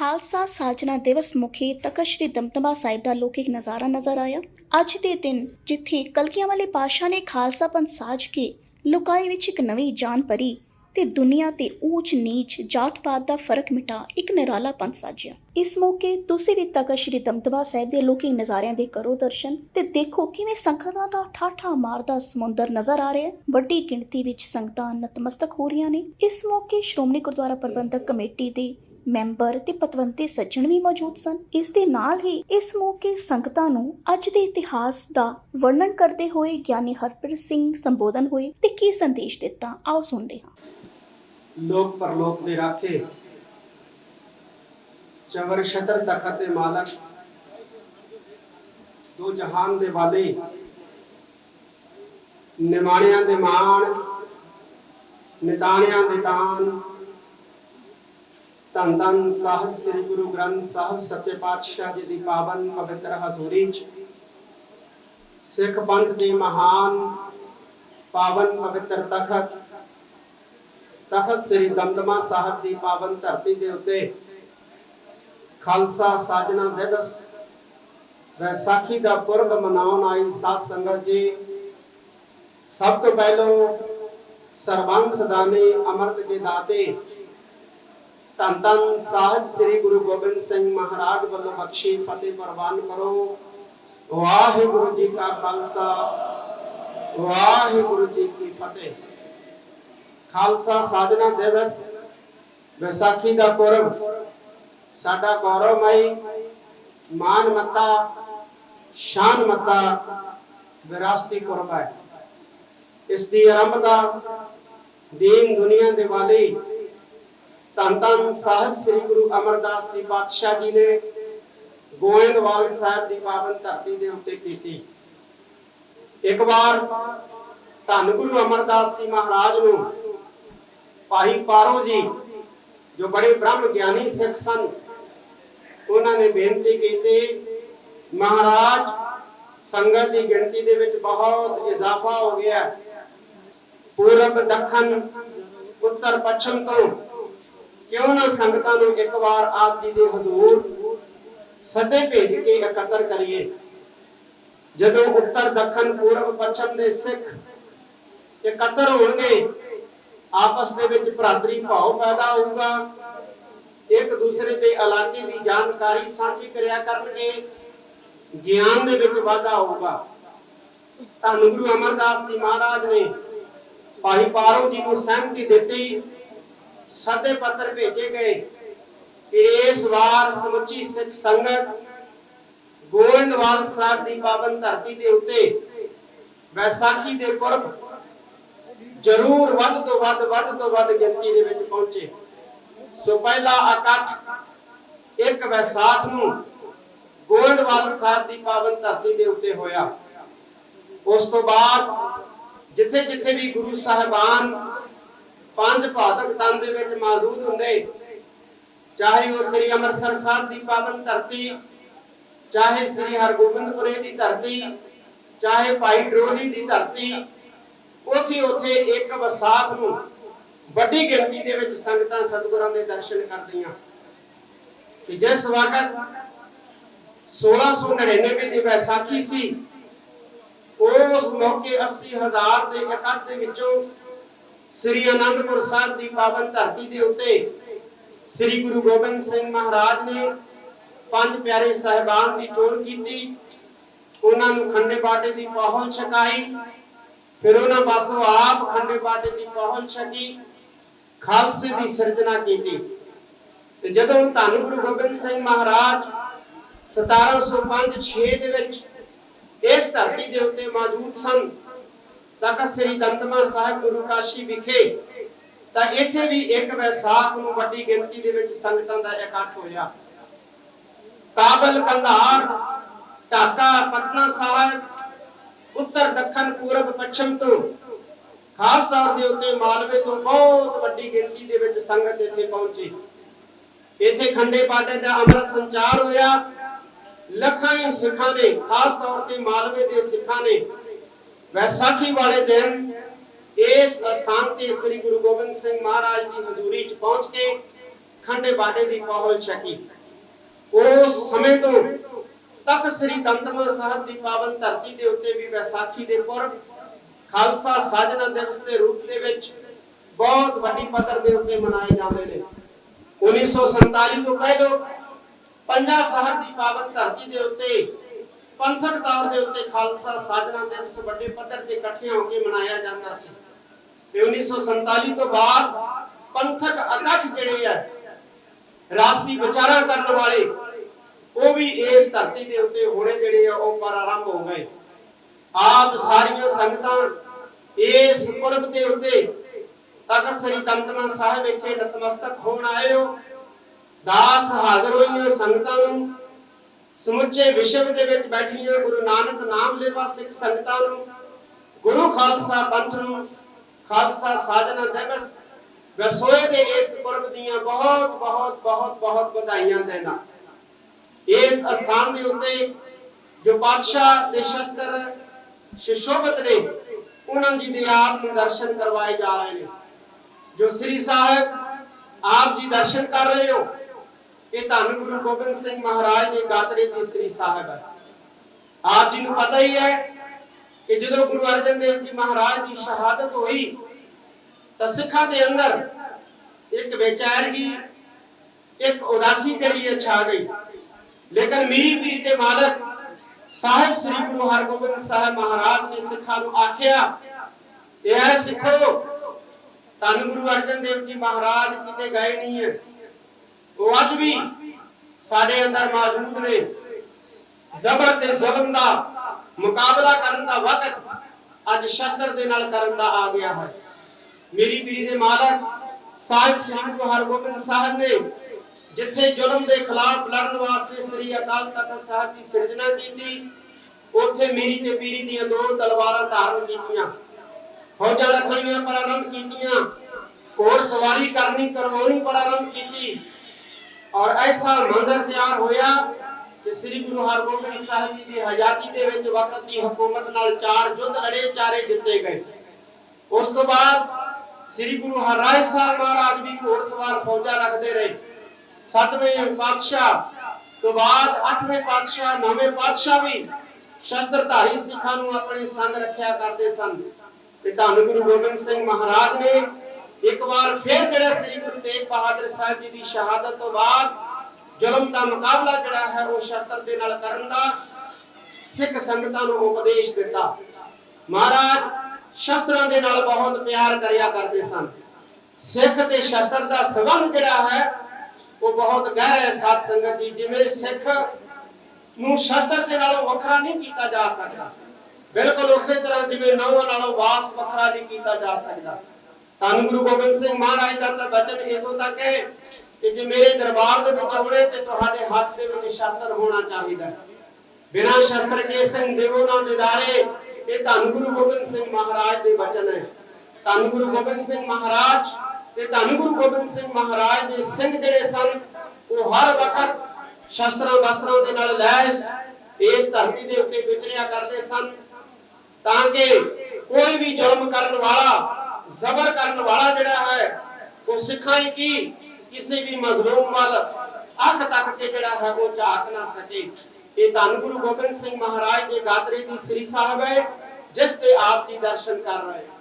ਖਾਲਸਾ ਸਾਜਨਾ ਦਿਵਸ ਮੁਖੀ ਤਖਤ ਸ੍ਰੀ ਦਮਦਮਾ ਸਾਹਿਬ ਦਾ ਲੋਕਿਕ ਨਜ਼ਾਰਾ ਨਜ਼ਰ ਆਇਆ। ਅੱਜ ਦੇ ਦਿਨ ਜਿੱਥੇ ਕਲਕੀਆਂ ਵਾਲੇ ਪਾਸ਼ਾ ਨੇ ਖਾਲਸਾ ਪੰਥ ਸਾਜ ਕੇ ਲੁਕਾਈ ਵਿੱਚ ਇੱਕ ਨਵੀਂ ਜਾਨ ਭਰੀ ਤੇ ਦੁਨੀਆ ਤੇ ਊਚ ਨੀਚ ਜਾਤ ਪਾਤ ਦਾ ਫ਼ਰਕ ਮਿਟਾ ਇੱਕ ਨਿਰਾਲਾ ਪੰਥ ਸਾਜਿਆ। ਇਸ ਮੌਕੇ ਤੁਸੀਂ ਵੀ ਤਖਤ ਸ੍ਰੀ ਦਮਦਮਾ ਸਾਹਿਬ ਦੇ ਲੋਕਿਕ ਨਜ਼ਾਰਿਆਂ ਦੇ ਕਰੋ ਦਰਸ਼ਨ ਤੇ ਦੇਖੋ ਕਿਵੇਂ ਸੰਗਤਾਂ ਦਾ ਠਾਠਾ ਮਾਰਦਾ ਸਮੁੰਦਰ ਨਜ਼ਰ ਆ ਰਿਹਾ ਹੈ। ਵੱਡੀ ਗਿਣਤੀ ਵਿੱਚ ਸੰਗਤਾਂ ਨਤਮਸਤਕ ਹੋ ਰਹੀਆਂ ਨੇ। ਇਸ ਮੌਕੇ ਸ਼੍ਰੋਮਣੀ ਗੁਰਦੁਆਰਾ ਪ੍ਰਬੰਧਕ ਕਮੇਟੀ ਦੇ ਮੈਂਬਰ ਤੇ ਪਤਵੰਤੇ ਸੱਜਣ ਵੀ ਮੌਜੂਦ ਸਨ। ਇਸ ਦੇ ਨਾਲ ਹੀ ਇਸ ਮੌਕੇ ਸੰਗਤਾਂ ਨੂੰ ਅੱਜ ਦੇ ਇਤਿਹਾਸ ਦਾ ਵਰਣਨ ਕਰਦੇ ਹੋਏ ਗਿਆਨੀ ਹਰਪ੍ਰੀਤ ਸਿੰਘ ਸੰਬੋਧਨ ਹੋਏ ਤੇ ਕੀ ਸੰਦੇਸ਼ ਦਿੱਤਾ? ਆਓ ਸੁਣਦੇ ਹਾਂ। ਲੋਕ ਪਰਲੋਕ ਦੇ ਰਾਖੇ, ਚਵਰ ਛਤਰ ਤਖਤ ਦੇ ਮਾਲਕ, ਦੋ ਜਹਾਨ ਦੇ ਵਾਲੇ, ਨਿਮਾਣਿਆਂ ਦੇ ਮਾਣ, ਨਿਤਾਣਿਆਂ ਦੇ ਤਾਨ ਧੰਨ ਧੰਨ ਸਾਹਿਬ ਸ੍ਰੀ ਗੁਰੂ ਗ੍ਰੰਥ ਸਾਹਿਬ ਸੱਚੇ ਪਾਤਸ਼ਾਹ ਜੀ ਦੀ ਪਾਵਨ ਪਵਿੱਤਰ ਹਜ਼ੂਰੀ ਚ ਸਿੱਖ ਪੰਥ ਦੇ ਮਹਾਨ ਪਾਵਨ ਪਵਿੱਤਰ ਤਖਤ ਤਖਤ ਸ੍ਰੀ ਦਮਦਮਾ ਸਾਹਿਬ ਦੀ ਪਾਵਨ ਧਰਤੀ ਦੇ ਉੱਤੇ ਖਾਲਸਾ ਸਾਜਣਾ ਦਿਵਸ ਵੈਸਾਖੀ ਦਾ ਪੁਰਬ ਮਨਾਉਣ ਆਈ ਸਾਧ ਸੰਗਤ ਜੀ ਸਭ ਤੋਂ ਪਹਿਲਾਂ ਸਰਬੰਸ ਦਾਨੀ ਅੰਮ੍ਰਿਤ ਦੇ ਦਾਤੇ ਧੰਨ ਧੰਨ ਸਾਹਿਬ ਸ੍ਰੀ ਗੁਰੂ ਗੋਬਿੰਦ ਸਿੰਘ ਮਹਾਰਾਜ ਵੱਲੋਂ ਬਖਸ਼ੀ ਫਤਿਹ ਪ੍ਰਵਾਨ ਕਰੋ। ਵਾਹਿਗੁਰੂ ਜੀ ਕਾ ਖਾਲਸਾ, ਵਾਹਿਗੁਰੂ ਜੀ ਕੀ ਫਤਿਹ। ਖਾਲਸਾ ਸਾਜਨਾ ਦਿਵਸ, ਵਿਸਾਖੀ ਦਾ ਪੁਰਬ, ਸਾਡਾ ਗੌਰਵਮਈ ਮਾਨ ਮਤਾ, ਸ਼ਾਨ ਮਤਾ ਵਿਰਾਸਤੀ ਪੁਰਬ ਹੈ। ਇਸ ਦੀ ਆਰੰਭਤਾ ਦੀਨ ਦੁਨੀਆ ਦੇ ਵਾਲੀ ਧੰਨ ਸਾਹਿਬ ਸ੍ਰੀ ਗੁਰੂ ਅਮਰਦਾਸ ਜੀ ਪਾਤਸ਼ਾਹ ਜੀ ਨੇ ਗੋਇੰਦਵਾਲ ਸਾਹਿਬ ਦੀ ਪਾਵਨ ਧਰਤੀ ਦੇ ਉੱਤੇ ਕੀਤੀ। ਇੱਕ ਵਾਰ ਧੰਨ ਗੁਰੂ ਅਮਰਦਾਸ ਜੀ ਮਹਾਰਾਜ ਨੂੰ ਭਾਈ ਪਾਰੋ ਜੀ, ਜੋ ਬੜੇ ਬ੍ਰਹਮ ਗਿਆਨੀ ਸਿੱਖ ਸਨ, ਉਹਨਾਂ ਨੇ ਬੇਨਤੀ ਕੀਤੀ, ਮਹਾਰਾਜ, ਸੰਗਤ ਦੀ ਗਿਣਤੀ ਦੇ ਵਿੱਚ ਬਹੁਤ ਇਜ਼ਾਫਾ ਹੋ ਗਿਆ। ਪੂਰਬ, ਦੱਖਣ, ਉੱਤਰ, ਪੱਛਮ ਤੋਂ ਕਿਉਂ ਨਾ ਸੰਗਤਾਂ ਨੂੰ ਇੱਕ ਵਾਰ ਆਪ ਜੀ ਦੇ ਹਜ਼ੂਰ ਸੱਦੇ ਭੇਜ ਕੇ ਇਕੱਤਰ ਕਰੀਏ? ਜਦੋਂ ਉੱਤਰ, ਦੱਖਣ, ਪੂਰਬ, ਪੱਛਮ ਦੇ ਸਿੱਖ ਇਕੱਤਰ ਹੋਣਗੇ, ਆਪਸ ਦੇ ਵਿੱਚ ਭਰਾਤਰੀ ਭਾਵ ਪੈਦਾ ਹੋਊਗਾ। ਇੱਕ ਦੂਸਰੇ ਦੇ ਇਲਾਕੇ ਦੀ ਜਾਣਕਾਰੀ ਸਾਂਝੀ ਕਰਿਆ ਕਰਨਗੇ, ਗਿਆਨ ਦੇ ਵਿੱਚ ਵਾਧਾ ਹੋਊਗਾ। ਧੰਨ ਗੁਰੂ ਅਮਰਦਾਸ ਜੀ ਮਹਾਰਾਜ ਨੇ ਭਾਈ ਪਾਰੋ ਜੀ ਨੂੰ ਸਹਿਮਤੀ ਦਿੱਤੀ ਸੱਦੇ ਪੱਤਰ ਭੇਜੇ ਗਏ ਕਿ ਇਸ ਵਾਰ ਸਮੁੱਚੀ ਸਿੱਖ ਸੰਗਤ ਗੋਇੰਦਵਾਲ ਸਾਹਿਬ ਦੀ ਪਾਵਨ ਧਰਤੀ ਦੇ ਉੱਤੇ ਵੈਸਾਖੀ ਦੇ ਪੁਰਬ ਜ਼ਰੂਰ ਵੱਧ ਤੋਂ ਵੱਧ ਵੱਧ ਤੋਂ ਵੱਧ ਗਿਣਤੀ ਦੇ ਵਿੱਚ ਪਹੁੰਚੇ। ਸੋ ਪਹਿਲਾ ਇਕੱਠ, ਇੱਕ ਵੈਸਾਖ ਨੂੰ ਗੋਇੰਦਵਾਲ ਸਾਹਿਬ ਦੀ ਪਾਵਨ ਧਰਤੀ ਦੇ ਉੱਤੇ ਹੋਇਆ। ਉਸ ਤੋਂ ਬਾਅਦ ਜਿੱਥੇ ਜਿੱਥੇ ਵੀ ਗੁਰੂ ਸਾਹਿਬਾਨ ਪੰਜ ਭਾਦਕ ਤਨ ਦੇ ਵਿੱਚ ਮੌਜੂਦ ਹੁੰਦੇ। ਚਾਹੇ ਉਹ ਸ੍ਰੀ ਅੰਮ੍ਰਿਤਸਰ ਸਾਹਿਬ ਦੀ ਪਾਵਨ ਧਰਤੀ, ਚਾਹੇ ਸ੍ਰੀ ਹਰਗੋਬਿੰਦਪੁਰੇ ਦੀ ਧਰਤੀ, ਚਾਹੇ ਭਾਈ ਡਰੋਲੀ ਦੀ ਧਰਤੀ ਉਥੇ ਉਥੇ ਇੱਕ ਵਿਸਾਖ ਨੂੰ ਵੱਡੀ ਗਿਣਤੀ ਦੇ ਵਿੱਚ ਸੰਗਤਾਂ ਸਤਿਗੁਰਾਂ ਦੇ ਦਰਸ਼ਨ ਕਰਦੀਆਂ। ਕਿ ਜਿਸ ਵਕਤ 1699 ਦੀ ਵਿਸਾਖੀ ਸੀ, ਉਸ ਮੌਕੇ 80000 ਦੇ ਇਕੱਠ ਦੇ ਵਿੱਚੋਂ ਸ੍ਰੀ ਅਨੰਦਪੁਰ ਸਾਹਿਬ ਦੀ ਪਾਵਨ ਧਰਤੀ ਦੇ ਉੱਤੇ ਸ੍ਰੀ ਗੁਰੂ ਗੋਬਿੰਦ ਸਿੰਘ ਮਹਾਰਾਜ ਨੇ ਪੰਜ ਪਿਆਰੇ ਸਾਹਿਬਾਨ ਦੀ ਚੋਣ ਕੀਤੀ। ਉਹਨਾਂ ਨੂੰ ਖੰਡੇ ਬਾਟੇ ਦੀ ਪਹੁਲ ਛਕਾਈ। ਫਿਰ ਉਹਨਾਂ ਪਾਸੋਂ ਆਪ ਖੰਡੇ ਬਾਟੇ ਦੀ ਪਹੁੰਚ ਛਕੀ, ਖਾਲਸੇ ਦੀ ਸਿਰਜਣਾ ਕੀਤੀ। ਤੇ ਜਦੋਂ ਧੰਨ ਗੁਰੂ ਗੋਬਿੰਦ ਸਿੰਘ ਮਹਾਰਾਜ 1705-6 ਦੇ ਵਿੱਚ ਇਸ ਧਰਤੀ ਦੇ ਉੱਤੇ ਮੌਜੂਦ ਸਨ ਤਖਤ ਸ੍ਰੀ ਦਮਦਮਾ ਸਾਹਿਬ ਗੁਰੂ ਕਾਸ਼ੀ ਵਿਖੇ ਤਾਂ ਇੱਥੇ ਵੀ ਇੱਕ ਵੈਸਾਖ ਨੂੰ ਵੱਡੀ ਗਿਣਤੀ ਦੇ ਵਿੱਚ ਸੰਗਤਾਂ ਦਾ ਇਕੱਠ ਹੋਇਆ। ਕਾਬਲ ਕੰਧਾਰ, ਢਾਕਾ, ਪਟਨਾ ਸਾਹਿਬ, ਉੱਤਰ, ਦੱਖਣ, ਪੂਰਬ, ਪੱਛਮ ਤੋਂ ਖਾਸ ਤੌਰ ਦੇ ਉੱਤੇ ਮਾਲਵੇ ਤੋਂ ਬਹੁਤ ਵੱਡੀ ਗਿਣਤੀ ਦੇ ਵਿੱਚ ਸੰਗਤ ਇੱਥੇ ਪਹੁੰਚੀ। ਇੱਥੇ ਖੰਡੇ ਪਾਟੇ ਦਾ ਅੰਮ੍ਰਿਤ ਸੰਚਾਰ ਹੋਇਆ। ਲੱਖਾਂ ਹੀ ਸਿੱਖਾਂ ਨੇ, ਖਾਸ ਤੌਰ ਤੇ ਮਾਲਵੇ ਦੇ ਸਿੱਖਾਂ ਨੇ ਵੈਸਾਖੀ ਵਾਲੇ ਦਿਨ ਇਸ ਸਥਾਨ ਤੇ ਸ੍ਰੀ ਗੁਰੂ ਗੋਬਿੰਦ ਸਿੰਘ ਮਹਾਰਾਜ ਦੀ ਹਜ਼ੂਰੀ 'ਚ ਪਹੁੰਚ ਕੇ ਖੰਡੇ ਬਾਡੇ ਦੀ ਪਹੁਲ ਛਕੀ ਉਸ ਸਮੇਂ ਤੋਂ ਤਖਤ ਸ੍ਰੀ ਦਮਦਮਾ ਸਾਹਿਬ ਦੀ ਪਾਵਨ ਧਰਤੀ ਦੇ ਉੱਤੇ ਵੀ ਵਿਸਾਖੀ ਦੇ ਪੁਰਬ, ਖਾਲਸਾ ਸਾਜਨਾ ਦਿਵਸ ਦੇ ਰੂਪ ਦੇ ਵਿੱਚ ਬਹੁਤ ਵੱਡੀ ਪੱਧਰ ਦੇ ਉੱਤੇ ਮਨਾਏ ਜਾਂਦੇ ਨੇ। 1947 ਤੋਂ ਪਹਿਲਾਂ ਪੰਜਾ ਸਾਹਿਬ ਦੀ ਪਾਵਨ ਧਰਤੀ ਦੇ ਉੱਤੇ ਪੰਥਕ ਤੌਰ ਦੇ ਉੱਤੇ ਖਾਲਸਾ ਸਾਜਨਾ ਦਿਵਸ ਵੱਡੇ ਪੱਧਰ ਤੇ ਇਕੱਠੇ ਹੋ ਕੇ ਮਨਾਇਆ ਜਾਂਦਾ ਸੀ। ਤੇ 1947 ਤੋਂ ਬਾਅਦ ਪੰਥਕ ਇਕੱਠ ਜਿਹੜੇ ਆ, ਰਾਸੀ ਵਿਚਾਰਾਂ ਕਰਨ ਵਾਲੇ, ਉਹ ਵੀ ਇਸ ਧਰਤੀ ਦੇ ਉੱਤੇ ਹੋਣੇ ਜਿਹੜੇ ਆ, ਉਹ ਪ੍ਰਾਰੰਭ ਹੋ ਗਏ। ਆਪ ਸਾਰੀਆਂ ਸੰਗਤਾਂ ਇਸ ਪੁਰਬ ਦੇ ਉੱਤੇ ਤਖਤ ਸ੍ਰੀ ਦਮਦਮਾ ਸਾਹਿਬ ਵਿਖੇ ਨਤਮਸਤਕ ਹੋਣ ਆਏ ਹੋ। ਦਾਸ ਹਾਜ਼ਰ ਹੋਈਆਂ ਸੰਗਤਾਂ ਨੂੰ ਸਮੁੱਚੇ ਵਿਸ਼ਵ ਦੇ ਵਿੱਚ ਬੈਠੀਆਂ ਗੁਰੂ ਨਾਨਕ ਨਾਮ ਲੈਵਾ ਸਿੱਖ ਸੰਗਤਾਂ ਨੂੰ, ਗੁਰੂ ਖਾਲਸਾ ਪੰਥ ਨੂੰ, ਖਾਲਸਾ ਸਾਜਨਾ ਦਿਵਸ ਵਸੋਏ ਦੇ ਇਸ ਪੁਰਬ ਦੀਆਂ ਬਹੁਤ ਬਹੁਤ ਬਹੁਤ ਬਹੁਤ ਵਧਾਈਆਂ ਦੇਣਾ। ਇਸ ਸਥਾਨ ਦੇ ਉੱਤੇ ਜੋ ਪਾਤਸ਼ਾਹ ਦੇ ਸ਼ਸਤਰ ਸ਼ਿਸ਼ੋਭਤ ਨੇ, ਉਹਨਾਂ ਜੀ ਦੇ ਆਪ ਨੂੰ ਦਰਸ਼ਨ ਕਰਵਾਏ ਜਾ ਰਹੇ ਨੇ। ਜੋ ਸ੍ਰੀ ਸਾਹਿਬ ਆਪ ਜੀ ਦਰਸ਼ਨ ਕਰ ਰਹੇ ਹੋ ਇਹ ਧੰਨ ਗੁਰੂ ਗੋਬਿੰਦ ਸਿੰਘ ਮਹਾਰਾਜ ਦੇ ਗਾਤਰੇ ਦੀ ਸ੍ਰੀ ਸਾਹਿਬ ਹੈ। ਆਪ ਜੀ ਨੂੰ ਪਤਾ ਹੀ ਹੈ ਕਿ ਜਦੋਂ ਗੁਰੂ ਅਰਜਨ ਦੇਵ ਜੀ ਮਹਾਰਾਜ ਦੀ ਸ਼ਹਾਦਤ ਹੋਈ, ਤਾਂ ਸਿੱਖਾਂ ਦੇ ਅੰਦਰ ਇੱਕ ਬੇਚੈਨਗੀ, ਇੱਕ ਉਦਾਸੀ ਜਿਹੜੀ ਛਾ ਗਈ। ਲੇਕਿਨ ਮੀਰੀ ਪੀਰੀ ਦੇ ਮਾਲਕ ਸਾਹਿਬ ਸ੍ਰੀ ਗੁਰੂ ਹਰਗੋਬਿੰਦ ਸਾਹਿਬ ਮਹਾਰਾਜ ਨੇ ਸਿੱਖਾਂ ਨੂੰ ਆਖਿਆ, ਇਹ ਸਿੱਖੋ, ਧੰਨ ਗੁਰੂ ਅਰਜਨ ਦੇਵ ਜੀ ਮਹਾਰਾਜ, ਕਿਤੇ ਗਏ ਨਹੀਂ ਹੈ। ਉਹ ਅੱਜ ਵੀ ਸਾਡੇ ਅੰਦਰ ਮੌਜੂਦ ਨੇ। ਜ਼ਬਰ ਤੇ ਜ਼ੁਲਮ ਦਾ ਮੁਕਾਬਲਾ ਕਰਨ ਦਾ ਵਕਤ ਅੱਜ ਸ਼ਸਤਰ ਦੇ ਨਾਲ ਕਰਨ ਦਾ ਆ ਗਿਆ ਹੈ। ਮੇਰੀ ਪੀਰੀ ਦੇ ਮਾਲਕ ਸਾਹਿਬ ਸ੍ਰੀ ਗੁਰੂ ਹਰਗੋਬਿੰਦ ਸਾਹਿਬ ਨੇ ਜਿੱਥੇ ਜ਼ੁਲਮ ਦੇ ਖਿਲਾਫ ਲੜਨ ਵਾਸਤੇ ਸ੍ਰੀ ਅਕਾਲ ਤਖਤ ਸਾਹਿਬ ਦੀ ਸਿਰਜਣਾ ਕੀਤੀ, ਉੱਥੇ ਮੇਰੀ ਤੇ ਪੀਰੀ ਦੀਆਂ ਦੋ ਤਲਵਾਰਾਂ ਧਾਰਨ ਕੀਤੀਆਂ, ਫੌਜਾਂ ਰੱਖਣੀਆਂ ਪ੍ਰਾਰੰਭ ਕੀਤੀਆਂ, ਘੋੜ ਸਵਾਰੀ ਕਰਨੀ, ਕਰਵਾਉਣੀ ਪ੍ਰਾਰੰਭ ਕੀਤੀ। ਔਰ ਐਸਾ ਮੰਜ਼ਰ ਤਿਆਰ ਹੋਇਆ ਕਿ ਸ੍ਰੀ ਗੁਰੂ ਹਰਗੋਬਿੰਦ ਸਾਹਿਬ ਜੀ ਦੀ ਹਯਾਤੀ ਦੇ ਵਿੱਚ ਵਕਤ ਦੀ ਹਕੂਮਤ ਨਾਲ ਚਾਰ ਯੁੱਧ ਲੜੇ ਚਾਰੇ ਜਿੱਤੇ ਗਏ। ਉਸ ਤੋਂ ਬਾਅਦ ਸ੍ਰੀ ਗੁਰੂ ਹਰਿਰਾਏ ਸਾਹਿਬ ਮਹਾਰਾਜ ਵੀ ਘੋੜ ਸਵਾਰ ਫੌਜਾਂ ਰੱਖਦੇ ਰਹੇ। ਸਤਵੇਂ ਪਾਤਸ਼ਾਹ ਤੋਂ ਬਾਅਦ ਅੱਠਵੇਂ ਪਾਤਸ਼ਾਹ, ਨਵੇਂ ਪਾਤਸ਼ਾਹ ਵੀ ਸ਼ਸਤਰਧਾਰੀ ਸਿੱਖਾਂ ਨੂੰ ਆਪਣੇ ਸੰਗ ਰੱਖਿਆ ਕਰਦੇ ਸਨ। ਤੇ ਧੰਨ ਗੁਰੂ ਗੋਬਿੰਦ ਸਿੰਘ ਮਹਾਰਾਜ ਨੇ ਇੱਕ ਵਾਰ ਫਿਰ ਜਿਹੜਾ ਸ੍ਰੀ ਗੁਰੂ ਤੇਗ ਬਹਾਦਰ ਸਾਹਿਬ ਜੀ ਦੀ ਸ਼ਹਾਦਤ ਤੋਂ ਬਾਅਦ ਜ਼ੁਲਮ ਦਾ ਮੁਕਾਬਲਾ ਜਿਹੜਾ ਹੈ ਉਹ ਸ਼ਸਤਰ ਦੇ ਨਾਲ ਕਰਨ ਦਾ, ਸਿੱਖ ਸੰਗਤਾਂ ਨੂੰ ਉਪਦੇਸ਼ ਦਿੱਤਾ। ਮਹਾਰਾਜ, ਸ਼ਸਤਰਾਂ ਦੇ ਨਾਲ ਬਹੁਤ ਪਿਆਰ ਕਰਿਆ ਕਰਦੇ ਸਨ। ਸਿੱਖ ਤੇ ਸ਼ਸਤਰ ਦਾ ਸੰਬੰਧ ਜਿਹੜਾ ਹੈ, ਉਹ ਬਹੁਤ ਗਹਿਰਾ ਹੈ ਸਾਧ ਸੰਗਤ ਜੀ, ਜਿਵੇਂ ਸਿੱਖ ਨੂੰ ਸ਼ਸਤਰ ਦੇ ਨਾਲੋਂ ਵੱਖਰਾ ਨਹੀਂ ਕੀਤਾ ਜਾ ਸਕਦਾ। ਬਿਲਕੁਲ ਉਸੇ ਤਰ੍ਹਾਂ ਜਿਵੇਂ ਨੌਵਾਂ ਨਾਲੋਂ ਵਾਸ ਵੱਖਰਾ ਨਹੀਂ ਕੀਤਾ ਜਾ ਸਕਦਾ। ਧੰਨ ਗੁਰੂ ਗੋਬਿੰਦ ਸਿੰਘ ਮਹਾਰਾਜ ਦਾ ਤਾਂ ਬਚਨ ਇਥੋਂ ਤੱਕ ਹੈ ਕਿ ਜੇ ਮੇਰੇ ਦਰਬਾਰ ਦੇ ਵਿੱਚ ਆਉਣੇ ਤੇ ਤੁਹਾਡੇ ਹੱਥ ਦੇ ਵਿੱਚ ਸ਼ਸਤਰ ਹੋਣਾ ਚਾਹੀਦਾ ਹੈ। ਬਿਨਾਂ ਸ਼ਸਤਰ ਕੇ ਸਿੰਘ ਦੇਵੋ ਨਾ ਦਿਦਾਰੇ ਇਹ ਧੰਨ ਗੁਰੂ ਗੋਬਿੰਦ ਸਿੰਘ ਮਹਾਰਾਜ ਦੇ ਬਚਨ ਹੈ। ਧੰਨ ਗੁਰੂ ਗੋਬਿੰਦ ਸਿੰਘ ਮਹਾਰਾਜ ਤੇ ਧੰਨ ਗੁਰੂ ਗੋਬਿੰਦ ਸਿੰਘ ਮਹਾਰਾਜ ਦੇ ਸਿੰਘ ਜਿਹੜੇ ਸਨ, ਉਹ ਹਰ ਵਕਤ ਸ਼ਸਤਰਾਂ ਵਸਤਰਾਂ ਦੇ ਨਾਲ ਲੈਸ, ਇਸ ਧਰਤੀ ਦੇ ਉੱਤੇ ਵਿਚਰਿਆ ਕਰਦੇ ਸਨ। ਤਾਂ ਕਿ ਕੋਈ ਵੀ ਜ਼ੁਲਮ ਕਰਨ ਵਾਲਾ ਜ਼ਬਰ ਕਰਨ ਵਾਲਾ ਜਿਹੜਾ ਹੈ, ਉਹ ਸਿੱਖਾਂ ਹੀ ਕੀ ਕਿਸੇ ਵੀ ਮਜ਼ਲੂਮ ਵੱਲ ਅੱਖ ਤੱਕ ਕੇ ਜਿਹੜਾ ਹੈ, ਉਹ ਝਾਕ ਨਾ ਸਕੇ ਇਹ ਧੰਨ ਗੁਰੂ ਗੋਬਿੰਦ ਸਿੰਘ ਮਹਾਰਾਜ ਦੇ ਗਾਤਰੇ ਦੀ ਸ੍ਰੀ ਸਾਹਿਬ ਹੈ, ਜਿਸ ਤੇ ਆਪ ਜੀ ਦਰਸ਼ਨ ਕਰ ਰਹੇ ਹੋ।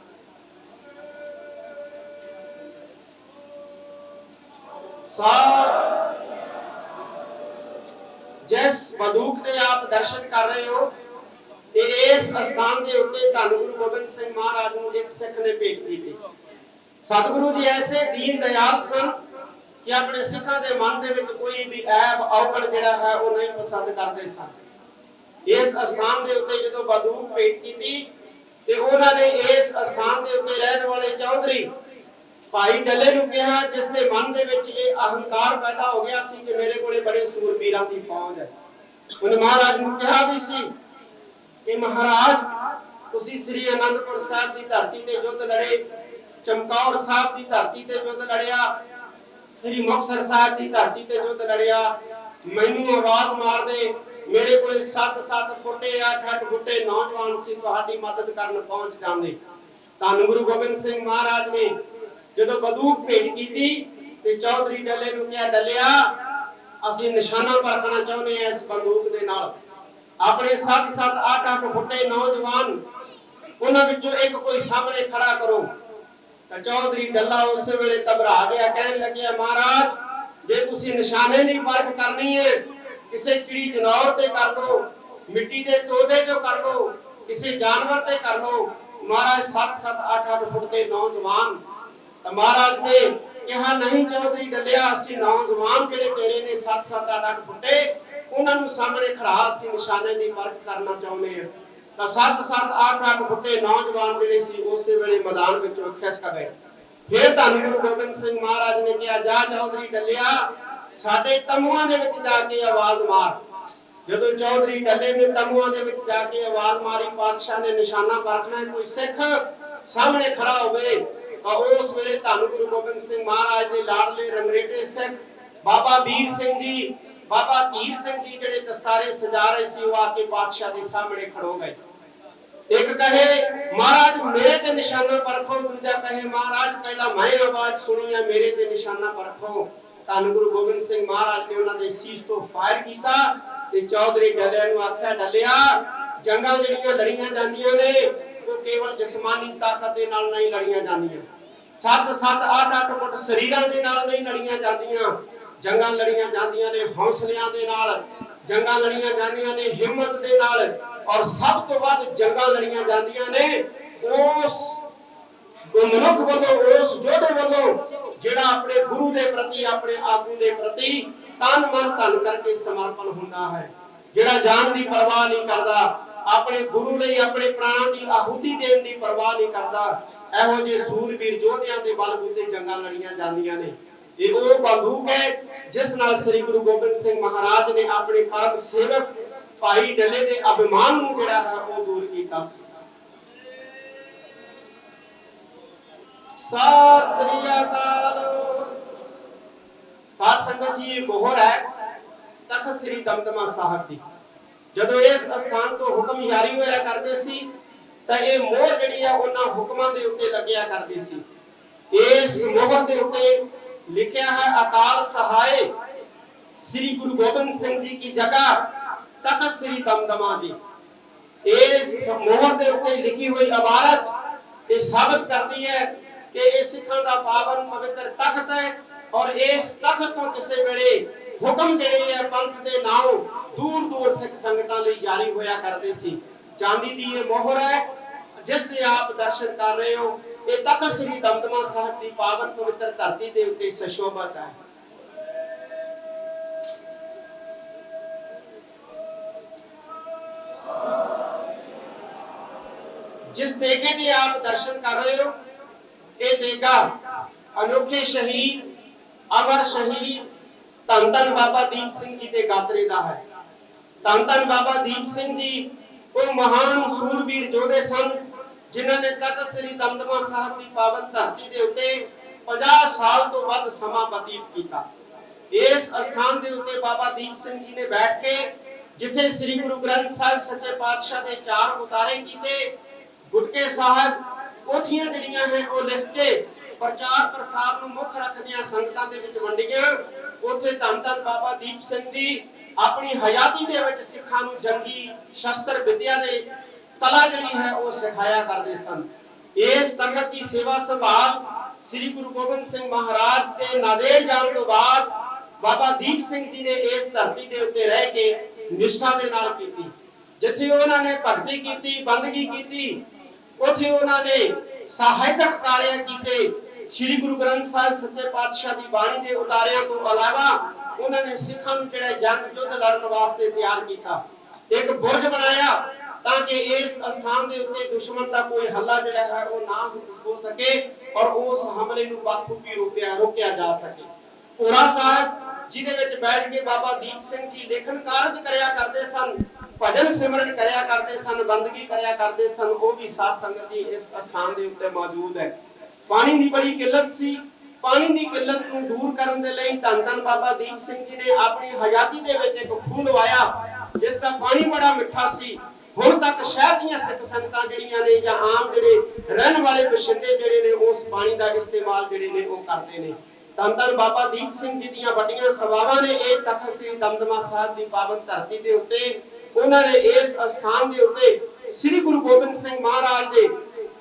ਜਿਸ ਬਦੂਕ ਦੇ ਆਪ ਦਰਸ਼ਨ ਕਰ ਰਹੇ ਹੋ ਤੇ ਇਸ ਸਥਾਨ ਦੇ ਉੱਤੇ ਧੰਨ ਗੁਰੂ ਗੋਬਿੰਦ ਸਿੰਘ ਮਹਾਰਾਜ ਨੂੰ ਇੱਕ ਸਿੱਖ ਨੇ ਭੇਟ ਕੀਤੀ। ਸਤਿਗੁਰੂ ਜੀ ਐਸੇ ਦੀਨ ਦਇਆਲ ਸਨ ਕਿ ਆਪਣੇ ਸਿੱਖਾਂ ਦੇ ਮਨ ਦੇ ਵਿੱਚ ਕੋਈ ਵੀ ਐਬ ਔਗਣ ਜਿਹੜਾ ਹੈ ਉਹ ਨਹੀਂ ਪਸੰਦ ਕਰਦੇ ਸਨ। ਇਸ ਸਥਾਨ ਦੇ ਉੱਤੇ ਜਦੋਂ ਬਦੂਕ ਭੇਟ ਕੀਤੀ ਤੇ ਉਹਨਾਂ ਨੇ ਇਸ ਸਥਾਨ ਦੇ ਉੱਤੇ ਰਹਿਣ ਵਾਲੇ ਚੌਧਰੀ ਭਾਈ ਡੱਲੇ ਨੂੰ ਕਿਹਾ, ਜਿਸ ਦੇ ਮਨ ਦੇ ਵਿੱਚ ਇਹ ਅਹੰਕਾਰ ਪੈਦਾ ਹੋ ਗਿਆ ਸੀ ਕਿ ਮੇਰੇ ਕੋਲੇ ਬੜੇ ਸੂਰਬੀਰਾਂ ਦੀ ਫੌਜ ਹੈ। ਉਹਨੇ ਮਹਾਰਾਜ ਨੂੰ ਕਿਹਾ ਵੀ ਸੀ ਕਿ ਮਹਾਰਾਜ, ਤੁਸੀਂ ਸ੍ਰੀ ਅਨੰਦਪੁਰ ਸਾਹਿਬ ਦੀ ਧਰਤੀ ਤੇ ਯੁੱਧ ਲੜੇ, ਚਮਕੌਰ ਸਾਹਿਬ ਦੀ ਧਰਤੀ ਤੇ ਯੁੱਧ ਲੜਿਆ, ਸ੍ਰੀ ਮੁਕਤਸਰ ਸਾਹਿਬ ਦੀ ਧਰਤੀ ਤੇ ਯੁੱਧ ਲੜਿਆ, ਮੈਨੂੰ ਆਵਾਜ਼ ਮਾਰ ਦੇ ਮੇਰੇ ਕੋਲੇ 7-7 ਫੁੱਟੇ 8-8 ਫੁੱਟੇ ਨੌਜਵਾਨ ਸੀ, ਤੁਹਾਡੀ ਮਦਦ ਕਰਨ ਪਹੁੰਚ ਜਾਂਦੇ। ਧੰਨ ਗੁਰੂ ਗੋਬਿੰਦ ਸਿੰਘ ਮਹਾਰਾਜ ਨੇ ਜਦੋਂ ਬੰਦੂਕ ਭੇਟ ਕੀਤੀ ਤੇ ਚੌਧਰੀ ਡੱਲੇ ਨੂੰ ਕਿਹਾ, ਡੱਲਿਆ, ਅਸੀਂ ਨਿਸ਼ਾਨਾ ਪਰਖਣਾ ਚਾਹੁੰਦੇ ਹਾਂ ਇਸ ਬੰਦੂਕ ਦੇ ਨਾਲ। ਆਪਣੇ 7-7 8-8 ਫੁੱਟੇ ਨੌਜਵਾਨ, ਉਹਨਾਂ ਵਿੱਚੋਂ ਇੱਕ ਕੋਈ ਸਾਹਮਣੇ ਖੜਾ ਕਰੋ। ਤਾਂ ਚੌਧਰੀ ਡੱਲਾ ਉਸੇ ਵੇਲੇ ਘਬਰਾ ਗਿਆ, ਕਹਿਣ ਲੱਗਿਆ, ਮਹਾਰਾਜ, ਜੇ ਤੁਸੀਂ ਨਿਸ਼ਾਨੇ ਦੀ ਪਰਖ ਕਰਨੀ ਹੈ ਕਿਸੇ ਚਿੜੀ ਜਨੌਰ ਤੇ ਕਰ ਲਓ, ਮਿੱਟੀ ਦੇ ਤੋਦੇ ਤੋਂ ਕਰ ਲਓ, ਕਿਸੇ ਜਾਨਵਰ ਤੇ ਕਰ ਲਓ। ਮਹਾਰਾਜ 7-7 8-8 ਫੁੱਟ ਦੇ ਨੌਜਵਾਨ, ਤਾਂ ਮਹਾਰਾਜ ਨੇ ਕਿਹਾ, ਨਹੀਂ ਚੌਧਰੀ ਡੱਲਿਆ, ਅਸੀਂ ਨੌਜਵਾਨ ਜਿਹੜੇ ਤੇਰੇ ਨੇ 7-7 8-8 ਫੁੱਟੇ ਉਹਨਾਂ ਨੂੰ ਸਾਹਮਣੇ ਖੜਾ ਅਸੀਂ ਨਿਸ਼ਾਨੇ ਦੀ ਪਰਖ ਕਰਨਾ ਚਾਹੁੰਦੇ ਹਾਂ। ਤਾਂ 7-7 8-8 ਫੁੱਟੇ ਨੌਜਵਾਨ ਜਿਹੜੇ ਸੀ, ਉਸੇ ਵੇਲੇ ਮੈਦਾਨ ਵਿੱਚੋਂ ਖਿਸਕ ਗਏ। ਫਿਰ ਧੰਨ ਗੁਰੂ ਗੋਬਿੰਦ ਸਿੰਘ ਮਹਾਰਾਜ ਨੇ ਕਿਹਾ, ਜਾ ਚੌਧਰੀ ਡੱਲਿਆ ਸਾਡੇ ਤਮੂਆਂ ਦੇ ਵਿੱਚ ਜਾ ਕੇ ਆਵਾਜ਼ ਮਾਰ। ਜਦੋਂ ਚੌਧਰੀ ਡੱਲੇ ਨੇ ਤੰਬੂਆਂ ਦੇ ਵਿੱਚ ਜਾ ਕੇ ਆਵਾਜ਼ ਮਾਰੀ, ਪਾਤਸ਼ਾਹ ਨੇ ਨਿਸ਼ਾਨਾ ਪਰਖਣਾ, ਕੋਈ ਸਿੱਖ ਸਾਹਮਣੇ ਖੜਾ ਹੋਵੇ, ਤਾਂ ਉਸ ਵੇਲੇ ਧੰਨ ਗੁਰੂ ਗੋਬਿੰਦ ਸਿੰਘ ਮਹਾਰਾਜ ਦੇ ਲਾਡਲੇ ਰੰਗਰੇਟੇ ਸਿੱਖ ਬਾਬਾ ਵੀਰ ਸਿੰਘ ਜੀ ਬਾਬਾ ਧੀਰ ਸਿੰਘ ਜੀ ਜਿਹੜੇ ਦਸਤਾਰੇ ਸਜਾ ਰਹੇ ਸੀ, ਉਹ ਆ ਕੇ ਪਾਤਸ਼ਾਹ ਦੇ ਸਾਹਮਣੇ ਖੜੋ ਗਏ। ਇੱਕ ਕਹੇ, ਮਹਾਰਾਜ, ਮੇਰੇ ਤੇ ਨਿਸ਼ਾਨਾ ਪਰਖੋ। ਦੂਜਾ ਕਹੇ, ਮਹਾਰਾਜ, ਪਹਿਲਾਂ ਮੈਂ ਆਵਾਜ਼ ਸੁਣੀ ਹੈ ਮੇਰੇ ਤੇ ਨਿਸ਼ਾਨਾ ਪਰਖੋ। ਧੰਨ ਗੁਰੂ ਗੋਬਿੰਦ ਸਿੰਘ ਮਹਾਰਾਜ ਨੇ ਉਹਨਾਂ ਦੇ ਸੀਸ ਤੋਂ ਫਾਇਰ ਕੀਤਾ ਤੇ ਚੌਧਰੀ ਡੱਲਿਆ ਨੂੰ ਆਖਿਆ, ਡੱਲਿਆ, ਜੰਗਾਂ ਜਿਹੜੀਆਂ ਲੜੀਆਂ ਜਾਂਦੀਆਂ ਨੇ, ਉਹ ਕੇਵਲ ਜਿਸਮਾਨੀ ਤਾਕਤ ਦੇ ਨਾਲ ਨਹੀਂ ਲੜੀਆਂ ਜਾਂਦੀਆਂ। ਸੱਤ ਸੱਤ ਅੱਠ ਅੱਠ ਫੁੱਟ ਸਰੀਰਾਂ ਦੇ ਨਾਲ ਨਹੀਂ ਲੜੀਆਂ ਜਾਂਦੀਆਂ। ਜੰਗਾਂ ਲੜੀਆਂ ਜਾਂਦੀਆਂ ਨੇ, ਹੌਸਲਿਆਂ ਦੇ ਨਾਲ, ਜੰਗਾਂ ਲੜੀਆਂ ਜਾਂਦੀਆਂ ਨੇ, ਹਿੰਮਤ ਦੇ ਨਾਲ ਔਰ ਸਭ ਤੋਂ ਵੱਧ ਜੰਗਾਂ ਲੜੀਆਂ ਜਾਂਦੀਆਂ ਨੇ, ਉਸ ਮਨੁੱਖ ਵੱਲੋਂ, ਉਸ ਯੋਧੇ ਵੱਲੋਂ ਜਿਹੜਾ ਆਪਣੇ ਗੁਰੂ ਦੇ ਪ੍ਰਤੀ, ਆਪਣੇ ਆਗੂ ਦੇ ਪ੍ਰਤੀ ਤਨ ਮਨ ਧਨ ਕਰਕੇ ਸਮਰਪਣ ਹੁੰਦਾ ਹੈ। ਜਿਹੜਾ ਜਾਨ ਦੀ ਪਰਵਾਹ ਨਹੀਂ ਕਰਦਾ, ਆਪਣੇ ਗੁਰੂ ਲਈ, ਆਪਣੇ ਪ੍ਰਾਣਾਂ ਦੀ ਆਹੂਤੀ ਦੇਣ ਦੀ ਪਰਵਾਹ ਨਹੀਂ ਕਰਦਾ, ਇਹੋ ਜਿਹੇ ਸੂਰਬੀਰ ਯੋਧਿਆਂ ਦੇ ਬਲ ਬਲਬੂਤੇ ਜੰਗਾਂ ਲੜੀਆਂ ਜਾਂਦੀਆਂ ਨੇ। ਇਹ ਉਹ ਬੰਦੂਕ ਹੈ ਜਿਸ ਨਾਲ ਸ੍ਰੀ ਗੁਰੂ ਗੋਬਿੰਦ ਸਿੰਘ ਮਹਾਰਾਜ ਨੇ ਆਪਣੇ ਪਰਮ ਸੇਵਕ ਭਾਈ ਡੱਲੇ ਦੇ ਅਭਿਮਾਨ ਨੂੰ ਜਿਹੜਾ ਹੈ ਉਹ ਦੂਰ ਕੀਤਾ ਸਤਿ ਸ੍ਰੀ ਅਕਾਲ। ਸਾਧ ਸੰਗਤ ਜੀ, ਇਹ ਮੋਹਰ ਹੈ ਤਖਤ ਸ੍ਰੀ ਦਮਦਮਾ ਸਾਹਿਬ ਦੀ। ਜਦੋਂ ਇਸ ਸਥਾਨ ਤੋਂ ਹੁਕਮ ਜਾਰੀ ਹੋਇਆ ਕਰਦੇ ਸੀ, ਤਾਂ ਇਹ ਮੋਹਰ ਜਿਹੜੀ ਆ, ਉਹਨਾਂ ਹੁਕਮਾਂ ਦੇ ਉੱਤੇ ਲੱਗਿਆ ਕਰਦੀ ਸੀ। ਇਸ ਮੋਹਰ ਦੇ ਉੱਤੇ ਲਿਖਿਆ ਹੈ ਅਕਾਲ ਸਹਾਇ ਸ੍ਰੀ ਗੁਰੂ ਗੋਬਿੰਦ ਸਿੰਘ ਜੀ ਕੀ ਜਗ੍ਹਾ ਤਖਤ ਸ੍ਰੀ ਦਮਦਮਾ ਜੀ ਇਸ ਮੋਹਰ ਦੇ ਉੱਤੇ ਲਿਖੀ ਹੋਈ ਇਬਾਰਤ ਇਹ ਸਾਬਤ ਕਰਦੀ ਹੈ ਕਿ ਇਹ ਸਿੱਖਾਂ ਦਾ ਪਾਵਨ ਪਵਿੱਤਰ ਤਖਤ ਹੈ ਔਰ ਇਸ ਤਖਤ ਤੋਂ ਕਿਸੇ ਵੇਲੇ ਹੁਕਮ ਜਿਹੜੇ ਹੈ ਪੰਥ ਦੇ ਨਾਮ ਦੂਰ ਦੂਰ ਸਿੱਖ ਸੰਗਤਾਂ ਲਈ ਜਾਰੀ ਹੋਇਆ ਕਰਦੇ ਸੀ ਚਾਂਦੀ ਦੀ ਇਹ ਮੋਹਰ ਹੈ ਜਿਸ ਦੇ ਆਪ ਦਰਸ਼ਨ ਕਰ ਰਹੇ ਹੋ ਇਹ ਤਖਤ ਸ੍ਰੀ ਦਮਦਮਾ ਸਾਹਿਬ ਦੀ ਪਾਵਨ ਪਵਿੱਤਰ ਧਰਤੀ ਦੇ ਉੱਤੇ ਸਸ਼ੋਭਤ ਹੈ। ਜਿਸ ਦੇਗੇ ਦੇ ਆਪ ਦਰਸ਼ਨ ਕਰ ਰਹੇ ਹੋ, ਇਹ ਦੇਗਾ ਅਨੋਖੇ ਸ਼ਹੀਦ, ਅਮਰ ਸ਼ਹੀਦ ਧੰਨ ਧੰਨ ਬਾਬਾ ਦੀਪ ਸਿੰਘ ਜੀ ਦੇ ਗਾਤਰੇ ਦਾ ਹੈ। ਧੰਨ ਧੰਨ ਬਾਬਾ ਦੀਪ ਸਿੰਘ ਜੀ, ਉਹ ਮਹਾਨ ਸੂਰਬੀਰ ਯੋਧੇ ਸਨ ਜਿਨ੍ਹਾਂ ਨੇ ਤਖਤ ਸ੍ਰੀ ਦਮਦਮਾ ਸਾਹਿਬ ਦੀ ਪਾਵਨ ਧਰਤੀ ਦੇ ਉੱਤੇ 50 ਸਾਲ ਤੋਂ ਵੱਧ ਸਮਾਂ ਬਤੀਤ ਕੀਤਾ। ਇਸ ਅਸਥਾਨ ਦੇ ਉੱਤੇ ਬਾਬਾ ਦੀਪ ਸਿੰਘ ਜੀ ਨੇ ਬੈਠ ਕੇ ਜਿੱਥੇ ਸ੍ਰੀ ਗੁਰੂ ਗ੍ਰੰਥ ਸਾਹਿਬ ਸੱਚੇ ਪਾਤਸ਼ਾਹ ਦੇ ਚਾਰ ਉਤਾਰੇ ਕੀਤੇ, ਗੁਟਕੇ ਸਾਹਿਬ ਕੋਠੀਆਂ ਜਿਹੜੀਆਂ ਹੈ ਉਹ ਲਿਖ ਕੇ ਪ੍ਰਚਾਰ ਪ੍ਰਸਾਰ ਨੂੰ ਮੁੱਖ ਰੱਖਦਿਆਂ ਸੰਗਤਾਂ ਦੇ ਵਿੱਚ ਵੰਡੀਆਂ। ਉੱਥੇ ਧੰਨ ਧੰਨ ਬਾਬਾ ਦੀਪ ਸਿੰਘ ਜੀ ਆਪਣੀ ਹਯਾਤੀ ਦੇ ਵਿੱਚ ਸਿੱਖਾਂ ਨੂੰ ਜੰਗੀ ਸ਼ਸਤਰ ਵਿਦਿਆ ਦੇ ਕਲਾ ਜਿਹੜੀ ਹੈ ਉਹ ਸਿਖਾਇਆ ਕਰਦੇ ਸਨ। ਇਸ ਤਖਤ ਦੀ ਸੇਵਾ ਸੰਭਾਲ ਸ੍ਰੀ ਗੁਰੂ ਗੋਬਿੰਦ ਸਿੰਘ ਮਹਾਰਾਜ ਦੇ ਨਾਦੇੜ ਜਾਣ ਤੋਂ ਬਾਅਦ ਬਾਬਾ ਦੀਪ ਸਿੰਘ ਜੀ ਨੇ ਇਸ ਧਰਤੀ ਦੇ ਉੱਤੇ ਰਹਿ ਕੇ ਨਿਸ਼ਠਾ ਦੇ ਨਾਲ ਕੀਤੀ। ਜਿੱਥੇ ਉਹਨਾਂ ਨੇ ਭਗਤੀ ਕੀਤੀ, ਬੰਦਗੀ ਕੀਤੀ, ਉੱਥੇ ਉਹਨਾਂ ਨੇ ਸਾਹਿਤਕ ਕਾਰਿਆ ਕੀਤੇ। ਸ੍ਰੀ ਗੁਰੂ ਗ੍ਰੰਥ ਸਾਹਿਬ ਸੱਚੇ ਪਾਤਸ਼ਾਹ ਦੀ ਬਾਣੀ ਦੇ ਉਤਾਰਿਆਂ ਤੋਂ ਇਲਾਵਾ ਉਹਨਾਂ ਨੇ ਸਿੱਖਾਂ ਨੂੰ ਜਿਹੜਾ ਜੰਗ ਯੁੱਧ ਲੜਨ ਵਾਸਤੇ ਤਿਆਰ ਕੀਤਾ। ਇੱਕ ਬੁਰਜ ਬਣਾਇਆ ਤਾਂ ਕਿ ਇਸ ਸਥਾਨ ਦੇ ਉੱਤੇ ਦੁਸ਼ਮਣ ਦਾ ਕੋਈ ਹੱਲਾ ਜਿਹੜਾ ਹੈ ਉਹ ਨਾ ਹੋ ਸਕੇ ਔਰ ਉਸ ਹਮਲੇ ਨੂੰ ਬਾਖੂਬੀ ਰੋਕਿਆ ਰੋਕਿਆ ਜਾ ਸਕੇ। ਪੂਰਾ ਸਾਹਿਬ, ਜਿਹਦੇ ਵਿੱਚ ਬੈਠ ਕੇ ਬਾਬਾ ਦੀਪ ਸਿੰਘ ਜੀ ਲੇਖਨ ਕਾਰਜ ਕਰਿਆ ਕਰਦੇ ਸਨ, ਭਜਨ ਸਿਮਰਨ ਕਰਿਆ ਕਰਦੇ ਸਨ, ਬੰਦਗੀ ਕਰਿਆ ਕਰਦੇ ਸਨ, ਉਹ ਵੀ ਸਾਧ ਸੰਗਤ ਜੀ ਇਸ ਸਥਾਨ ਦੇ ਉੱਤੇ ਮੌਜੂਦ ਹੈ। ਪਾਣੀ ਦੀ ਬੜੀ ਕਿੱਲਤ ਸੀ। ਪਾਣੀ ਦੀ ਕਿੱਲਤ ਨੂੰ ਦੂਰ ਕਰਨ ਦੇ ਲਈ ਧੰਨ ਧੰਨ ਬਾਬਾ ਦੀਪ ਸਿੰਘ ਜੀ ਨੇ ਆਪਣੀ ਹਯਾਤੀ ਦੇ ਵਿੱਚ ਇੱਕ ਖੂਹ ਲਵਾਇਆ, ਜਿਸ ਦਾ ਪਾਣੀ ਬੜਾ ਮਿੱਠਾ ਸੀ। ਹੁਣ ਤੱਕ ਸ਼ਹਿਰ ਦੀਆਂ ਸਿੱਖ ਸੰਗਤਾਂ ਜਿਹੜੀਆਂ ਨੇ ਜਾਂ ਆਮ ਜਿਹੜੇ ਰਹਿਣ ਵਾਲੇ ਬਸ਼ਿੰਦੇ ਜਿਹੜੇ ਨੇ, ਉਸ ਪਾਣੀ ਦਾ ਇਸਤੇਮਾਲ ਜਿਹੜੇ ਨੇ, ਉਹ ਕਰਦੇ ਨੇ। ਧੰਨ ਧੰਨ ਬਾਬਾ ਦੀਪ ਸਿੰਘ ਜੀ ਦੀਆਂ ਵੱਡੀਆਂ ਸੇਵਾਵਾਂ ਨੇ। ਇਹ ਤਖਤ ਸ੍ਰੀ ਦਮਦਮਾ ਸਾਹਿਬ ਦੀ ਪਾਵਨ ਧਰਤੀ ਦੇ ਉੱਤੇ, ਉਹਨਾਂ ਨੇ ਇਸ ਅਸਥਾਨ ਦੇ ਉੱਤੇ ਸ੍ਰੀ ਗੁਰੂ ਗੋਬਿੰਦ ਸਿੰਘ ਮਹਾਰਾਜ ਦੇ